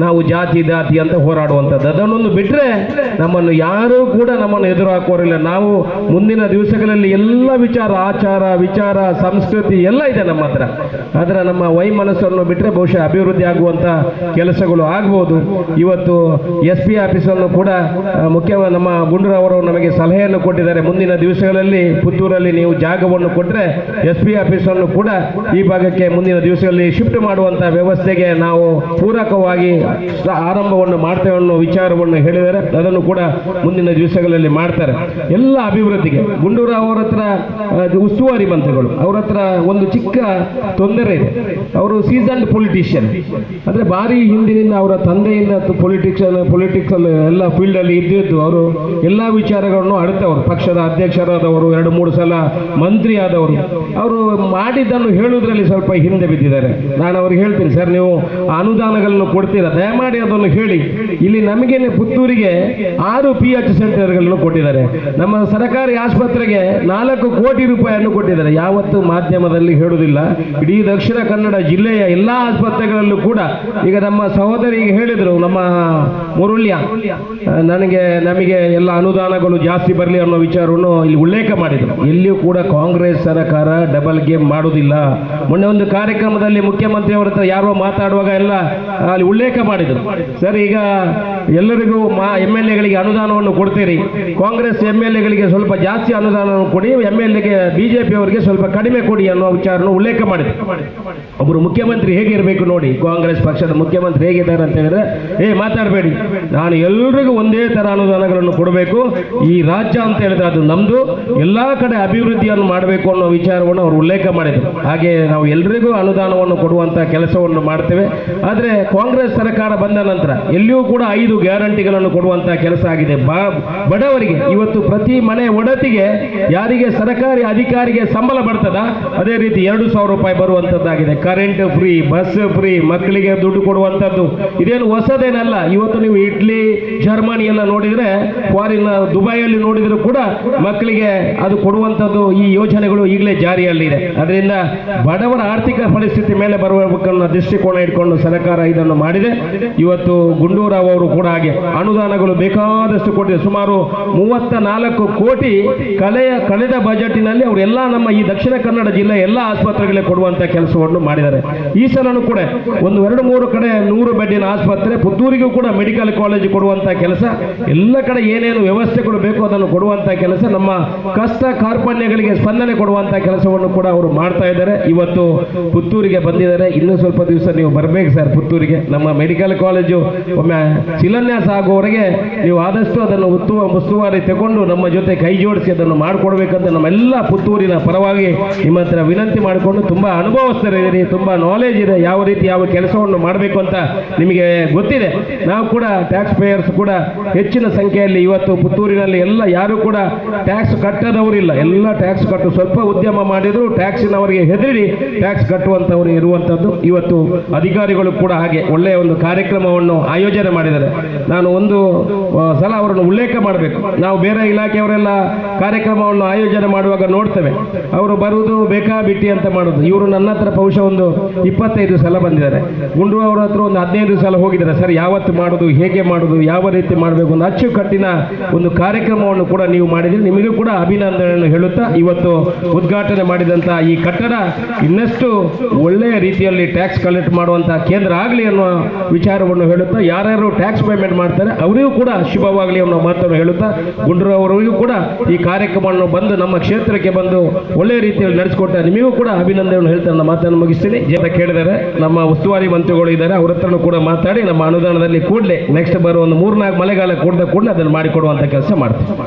ನಾವು ಜಾತಿ ಜಾತಿ ಅಂತ ಹೋರಾಡುವಂಥದ್ದು. ಅದನ್ನೊಂದು ಬಿಟ್ಟರೆ ನಮ್ಮನ್ನು ಯಾರೂ ಕೂಡ ನಮ್ಮನ್ನು ಎದುರು ಹಾಕೋರಿಲ್ಲ ನಾವು ಮುಂದಿನ ದಿವಸಗಳಲ್ಲಿ ಎಲ್ಲ ವಿಚಾರ, ಆಚಾರ, ವಿಚಾರ, ಸಂಸ್ಕೃತಿ ಎಲ್ಲ ಇದೆ ನಮ್ಮ ಹತ್ರ. ಆದರೆ ನಮ್ಮ ವೈಮನಸ್ಸನ್ನು ಬಿಟ್ಟರೆ ಬಹುಶಃ ಅಭಿವೃದ್ಧಿ ಆಗುವಂಥ ಕೆಲಸಗಳು ಆಗ್ಬೋದು. ಇವತ್ತು ಎಸ್ ಪಿ ಆಫೀಸನ್ನು ಕೂಡ ಮುಖ್ಯ ನಮ್ಮ ಗುಂಡೂರವರು ನಮಗೆ ಸಲಹೆಯನ್ನು ಕೊಟ್ಟಿದ್ದಾರೆ. ಮುಂದಿನ ದಿವಸಗಳಲ್ಲಿ ಪುತ್ತೂರಲ್ಲಿ ನೀವು ಜಾಗವನ್ನು ಕೊಟ್ಟರೆ ಎಸ್ ಪಿ ಆಫೀಸನ್ನು ಕೂಡ ಈ ಭಾಗಕ್ಕೆ ಮುಂದಿನ ದಿವಸಗಳಲ್ಲಿ ಶಿಫ್ಟ್ ಮಾಡುವಂಥ ವ್ಯವಸ್ಥೆಗೆ ನಾವು ಪೂರಕವಾಗಿ ಆರಂಭವನ್ನು ಮಾಡ್ತೇವೆ ಅನ್ನೋ ವಿಚಾರವನ್ನು ಹೇಳಿದರೆ ಅದನ್ನು ಕೂಡ ಮುಂದಿನ ದಿವಸಗಳಲ್ಲಿ ಮಾಡ್ತಾರೆ. ಎಲ್ಲ ಅಭಿವೃದ್ಧಿಗೆ ಗುಂಡೂರ ಅವರ ಹತ್ರ ಉಸ್ತುವಾರಿ ಮಂತ್ರಿಗಳು, ಅವ್ರ ಹತ್ರ ಒಂದು ಚಿಕ್ಕ ತೊಂದರೆ ಇದೆ. ಅವರು ಸೀಸನ್ಡ್ ಪೊಲಿಟಿಷಿಯನ್ ಅಂದರೆ ಭಾರಿ ಹಿಂದಿನಿಂದ ಅವರ ತಂದೆಯಿಂದ ಪೊಲಿಟಿಕ್ಸ್ ಪೊಲಿಟಿಕ್ಸ್ ಎಲ್ಲ ಫೀಲ್ಡಲ್ಲಿ ಇದ್ದಿದ್ದು ಅವರು ಎಲ್ಲ ವಿಚಾರಗಳನ್ನು ಅಡುತ್ತವರು ಪಕ್ಷದ ಅಧ್ಯಕ್ಷರಾದವರು ಎರಡು ಮೂರು ಸಲ ಮಂತ್ರಿ ಆದವರು. ಅವರು ಮಾಡಿದ್ದನ್ನು ಹೇಳುವುದರಲ್ಲಿ ಸ್ವಲ್ಪ ಹಿಂದೆ ಬಿದ್ದಿದ್ದಾರೆ. ನಾನು ಅವ್ರಿಗೆ ಹೇಳ್ತೀನಿ, ಸರ್, ನೀವು ಅನುದಾನಗಳನ್ನು ಕೊಡ್ತೀರಾ? ದಯಮಾಡಿ ಅದನ್ನು ಹೇಳಿ. ಇಲ್ಲಿ ನಮಗೇನೆ ಪುತ್ತೂರಿಗೆ ಆರು ಪಿ ಎಚ್ ಸೆಂಟರ್ಗಳನ್ನು ಕೊಟ್ಟಿದ್ದಾರೆ. ನಮ್ಮ ಸರ್ಕಾರಿ ಆಸ್ಪತ್ರೆಗೆ ನಾಲ್ಕು ಕೋಟಿ ರೂಪಾಯಿಯನ್ನು ಕೊಟ್ಟಿದ್ದಾರೆ. ಯಾವತ್ತು ಮಾಧ್ಯಮದಲ್ಲಿ ಹೇಳುವುದಿಲ್ಲ. ಇಡೀ ದಕ್ಷಿಣ ಕನ್ನಡ ಜಿಲ್ಲೆಯ ಎಲ್ಲ ಆಸ್ಪತ್ರೆಗಳಲ್ಲೂ ಕೂಡ ಈಗ ನಮ್ಮ ಸಹೋದರಿಗೆ ಹೇಳಿದರು, ನಮ್ಮ ಮುರುಳ್ಯ, ನನಗೆ ನಮಗೆ ಎಲ್ಲ ಅನುದಾನಗಳು ಜಾಸ್ತಿ ಬರಲಿ ಅನ್ನೋ ವಿಚಾರವನ್ನು ಇಲ್ಲಿ ಮಾಡಿದರು. ಇಲ್ಲಿಯೂ ಕೂಡ ಕಾಂಗ್ರೆಸ್ ಸರ್ಕಾರ ಡಬಲ್ ಗೇಮ್ ಮಾಡುವುದಿಲ್ಲ ಮೊನ್ನೆ ಒಂದು ಕಾರ್ಯಕ್ರಮದಲ್ಲಿ ಮುಖ್ಯಮಂತ್ರಿ ಅವರ ಹತ್ರ ಯಾರೋ ಮಾತಾಡುವಾಗ ಎಲ್ಲ ಅಲ್ಲಿ ಉಲ್ಲೇಖ ಮಾಡಿದರು. ಸರ್, ಈಗ ಎಲ್ಲರಿಗೂ ಮಾ ಎಂ ಎಲ್ ಎಗಳಿಗೆ ಅನುದಾನವನ್ನು ಕೊಡ್ತೀರಿ. ಕಾಂಗ್ರೆಸ್ ಎಂ ಎಲ್ ಎಗಳಿಗೆ ಸ್ವಲ್ಪ ಜಾಸ್ತಿ ಅನುದಾನವನ್ನು ಕೊಡಿ, ಎಂ ಎಲ್ ಎಗೆ ಬಿ ಜೆ ಪಿ ಅವರಿಗೆ ಸ್ವಲ್ಪ ಕಡಿಮೆ ಕೊಡಿ ಅನ್ನೋ ವಿಚಾರವನ್ನು ಉಲ್ಲೇಖ ಮಾಡಿದರು. ಒಬ್ಬರು ಮುಖ್ಯಮಂತ್ರಿ ಹೇಗಿರಬೇಕು ನೋಡಿ, ಕಾಂಗ್ರೆಸ್ ಪಕ್ಷದ ಮುಖ್ಯಮಂತ್ರಿ ಹೇಗಿದ್ದಾರೆ ಅಂತ ಹೇಳಿದ್ರೆ, ಏ, ಮಾತಾಡಬೇಡಿ. ನಾನು ಎಲ್ಲರಿಗೂ ಒಂದೇ ಥರ ಅನುದಾನಗಳನ್ನು ಕೊಡಬೇಕು. ಈ ರಾಜ್ಯ ಅಂತ ಹೇಳಿದ್ರೆ ಅದು ನಮ್ಮದು ಎಲ್ಲ ಕಡೆ ಅಭಿವೃದ್ಧಿಯನ್ನು ಮಾಡಬೇಕು ಅನ್ನೋ ವಿಚಾರವನ್ನು ಅವರು ಉಲ್ಲೇಖ ಮಾಡಿದರು. ಹಾಗೆ ನಾವು ಎಲ್ಲರಿಗೂ ಅನುದಾನವನ್ನು ಕೊಡುವಂಥ ಕೆಲಸವನ್ನು ಮಾಡ್ತೇವೆ. ಆದರೆ ಕಾಂಗ್ರೆಸ್ ಸರ್ಕಾರ ಬಂದ ನಂತರ ಎಲ್ಲಿಯೂ ಕೂಡ ಐದು ಗ್ಯಾರಂಟಿಗಳನ್ನು ಕೊಡುವಂಥ ಕೆಲಸ ಆಗಿದೆ. ಬಡವರಿಗೆ ಇವತ್ತು ಪ್ರತಿ ಮನೆ ಒಡತಿಗೆ ಯಾರಿಗೆ ಸರ್ಕಾರಿ ಅಧಿಕಾರಿಗೆ ಸಂಬಳ ಬರ್ತದ, ಅದೇ ರೀತಿ ಎರಡು ಸಾವಿರ ರೂಪಾಯಿ ಬರುವಂಥದ್ದಾಗಿದೆ ಕರೆಂಟ್ ಫ್ರೀ ಬಸ್ ಫ್ರೀ ಮಕ್ಕಳಿಗೆ ದುಡ್ಡು ಕೊಡುವಂಥದ್ದು ಇದೇನು ಹೊಸದೇನಲ್ಲ. ಇವತ್ತು ನೀವು ಇಟ್ಲಿ ಜರ್ಮನಿ ಎಲ್ಲ ನೋಡಿದರೆ ಫಾರಿನ್ ದುಬೈಯಲ್ಲಿ ನೋಡಿದರೂ ಕೂಡ ಮಕ್ಕಳಿಗೆ ಅದು ಕೊಡುವಂಥದ್ದು ಈ ಯೋಜನೆಗಳು ಈಗಲೇ ಜಾರಿಯಲ್ಲಿದೆ. ಅದರಿಂದ ಬಡವರ ಆರ್ಥಿಕ ಪರಿಸ್ಥಿತಿ ಮೇಲೆ ಬರಬೇಕನ್ನೋ ದೃಷ್ಟಿಕೋನ ಇಟ್ಕೊಂಡು ಸರ್ಕಾರ ಇದನ್ನು ಮಾಡಿದೆ. ಇವತ್ತು ಗುಂಡೂರಾವ್ ಅವರು ಕೂಡ ಹಾಗೆ ಅನುದಾನಗಳು ಬೇಕಾದಷ್ಟು ಕೊಟ್ಟಿದೆ. ಸುಮಾರು ಮೂವತ್ತ ನಾಲ್ಕು ಕೋಟಿ ಕಲೆಯ ಕಳೆದ ಬಜೆಟಿನಲ್ಲಿ ಅವರೆಲ್ಲ ನಮ್ಮ ಈ ದಕ್ಷಿಣ ಕನ್ನಡ ಜಿಲ್ಲೆ ಎಲ್ಲ ಆಸ್ಪತ್ರೆಗಳಿಗೆ ಕೊಡುವಂತ ಕೆಲಸವನ್ನು ಮಾಡಿದ್ದಾರೆ. ಈ ಸಲನೂ ಕೂಡ ಒಂದು ಎರಡು ಮೂರು ಕಡೆ ನೂರು ಬೆಡ್ಡಿನ ಆಸ್ಪತ್ರೆ, ಪುತ್ತೂರಿಗೂ ಕೂಡ ಮೆಡಿಕಲ್ ಕಾಲೇಜ್ ಕೊಡುವಂತ ಕೆಲಸ, ಎಲ್ಲ ಕಡೆ ಏನೇನು ವ್ಯವಸ್ಥೆಗಳು ಬೇಕು ಅದನ್ನು ಕೊಡುವಂತ ಕೆಲಸ ನಮ್ಮ ಕಷ್ಟ ಕಾರ್ಪಣ್ಯಗಳಿಗೆ ಸ್ಪಂದನೆ ಕೊಡುವಂಥ ಕೆಲಸವನ್ನು ಕೂಡ ಅವರು ಮಾಡ್ತಾ ಇದ್ದಾರೆ. ಇವತ್ತು ಪುತ್ತೂರಿಗೆ ಬಂದಿದ್ದಾರೆ. ಇನ್ನೂ ಸ್ವಲ್ಪ ದಿವಸ ನೀವು ಬರಬೇಕು ಸರ್ ಪುತ್ತೂರಿಗೆ. ನಮ್ಮ ಮೆಡಿಕಲ್ ಕಾಲೇಜು ಒಮ್ಮೆ ಶಿಲಾನ್ಯಾಸ ಆಗುವವರೆಗೆ ನೀವು ಆದಷ್ಟು ಅದನ್ನು ಉತ್ತುವ ಉಸ್ತುವಾರಿ ತಗೊಂಡು ನಮ್ಮ ಜೊತೆ ಕೈ ಜೋಡಿಸಿ ಅದನ್ನು ಮಾಡಿಕೊಡ್ಬೇಕಂತ ನಮ್ಮೆಲ್ಲ ಪುತ್ತೂರಿನ ಪರವಾಗಿ ನಿಮ್ಮ ಹತ್ರ ವಿನಂತಿ ಮಾಡಿಕೊಂಡು ತುಂಬ ಅನುಭವಸ್ಥರಿದ್ದೀರಿ, ತುಂಬ ನಾಲೆಜ್ ಇದೆ ಯಾವ ರೀತಿ ಯಾವ ಕೆಲಸವನ್ನು ಮಾಡಬೇಕು ಅಂತ ನಿಮಗೆ ಗೊತ್ತಿದೆ. ನಾವು ಕೂಡ ಟ್ಯಾಕ್ಸ್ ಪೇಯರ್ಸ್ ಕೂಡ ಹೆಚ್ಚಿನ ಸಂಖ್ಯೆಯಲ್ಲಿ ಇವತ್ತು ಪುತ್ತೂರಿನಲ್ಲಿ ಎಲ್ಲ ಯಾರು ಕೂಡ ಟ್ಯಾಕ್ಸ್ ಕಟ್ಟದವರಿಲ್ಲ. ಎಲ್ಲ ಟ್ಯಾಕ್ಸ್ ಕಟ್ಟು. ಸ್ವಲ್ಪ ಉದ್ಯಮ ಮಾಡಿದ್ರು ಟ್ಯಾಕ್ಸಿನವರಿಗೆ ಹೆದರಿ ಟ್ಯಾಕ್ಸ್ ಕಟ್ಟುವಂಥವರು ಇರುವಂಥದ್ದು. ಇವತ್ತು ಅಧಿಕಾರಿಗಳು ಕೂಡ ಹಾಗೆ ಒಳ್ಳೆಯ ಒಂದು ಕಾರ್ಯಕ್ರಮವನ್ನು ಆಯೋಜನೆ ಮಾಡಿದ್ದಾರೆ. ನಾನು ಒಂದು ಸಲ ಅವರನ್ನು ಉಲ್ಲೇಖ ಮಾಡಬೇಕು. ನಾವು ಬೇರೆ ಇಲಾಖೆಯವರೆಲ್ಲ ಕಾರ್ಯಕ್ರಮವನ್ನು ಆಯೋಜನೆ ಮಾಡುವಾಗ ನೋಡ್ತೇವೆ. ಅವರು ಬರುವುದು ಬೇಕಾ ಬಿಟ್ಟಿ ಅಂತ ಮಾಡೋದು ಇವರು ನನ್ನ ಹತ್ರ ಬಹುಶಃ ಒಂದು ಇಪ್ಪತ್ತೈದು ಸಲ ಬಂದಿದ್ದಾರೆ. ಗುಂಡು ಅವರ ಹತ್ರ ಒಂದು ಹದಿನೈದು ಸಲ ಹೋಗಿದ್ದಾರೆ. ಸರ್, ಯಾವತ್ತು ಮಾಡೋದು ಹೇಗೆ ಮಾಡೋದು ಯಾವ ರೀತಿ ಮಾಡಬೇಕು ಒಂದು ಅಚ್ಚುಕಟ್ಟಿನ ಒಂದು ಕಾರ್ಯಕ್ರಮವನ್ನು ಕೂಡ ನೀವು ಮಾಡಿದ್ರಿ ನಿಮಗೂ ಕೂಡ ಅಭಿನಂದನೆಯನ್ನು ಹೇಳುತ್ತಾ ಇವತ್ತು ಉದ್ಘಾಟನೆ ಮಾಡಿದಂಥ ಈ ಕಟ್ಟಡ ಇನ್ನಷ್ಟು ಒಳ್ಳೆಯ ರೀತಿಯಲ್ಲಿ ಟ್ಯಾಕ್ಸ್ ಕಲೆಕ್ಟ್ ಮಾಡುವಂಥ ಕೇಂದ್ರ ಆಗಲಿ ಅನ್ನುವ ವಿಚಾರವನ್ನು ಹೇಳುತ್ತಾ ಯಾರ್ಯಾರು ಟ್ಯಾಕ್ಸ್ ಪೇಮೆಂಟ್ ಮಾಡ್ತಾರೆ ಅವರಿಗೂ ಕೂಡ ಶುಭವಾಗಲಿ ಅನ್ನೋ ಮಾತನ್ನು ಹೇಳುತ್ತಾ ಗುಂಡ್ರವರಿಗೂ ಕೂಡ ಈ ಕಾರ್ಯಕ್ರಮವನ್ನು ಬಂದು ನಮ್ಮ ಕ್ಷೇತ್ರಕ್ಕೆ ಬಂದು ಒಳ್ಳೆಯ ರೀತಿಯಲ್ಲಿ ನಡೆಸಿಕೊಟ್ಟ ನಿಮಗೂ ಕೂಡ ಅಭಿನಂದನೆಯನ್ನು ಹೇಳ್ತಾ ನನ್ನ ಮಾತನ್ನು ಮುಗಿಸ್ತೀನಿ. ಜನ ಕೇಳಿದರೆ ನಮ್ಮ ಉಸ್ತುವಾರಿ ಮಂತ್ರಿಗಳು ಇದ್ದಾರೆ. ಅವರ ಹತ್ರನೂ ಕೂಡ ಮಾತಾಡಿ ನಮ್ಮ ಅನುದಾನದಲ್ಲಿ ಕೂಡಲೇ ನೆಕ್ಸ್ಟ್ ಬರೋ ಒಂದು ಮೂರ್ನಾಲ್ಕು ಮಳೆಗಾಲ ಕೂಡದ ಕೂಡಲೇ ಅದನ್ನು ಮಾಡಿಕೊಡುವಂಥ ಕೆಲಸ ಮಾಡ್ತೀವಿ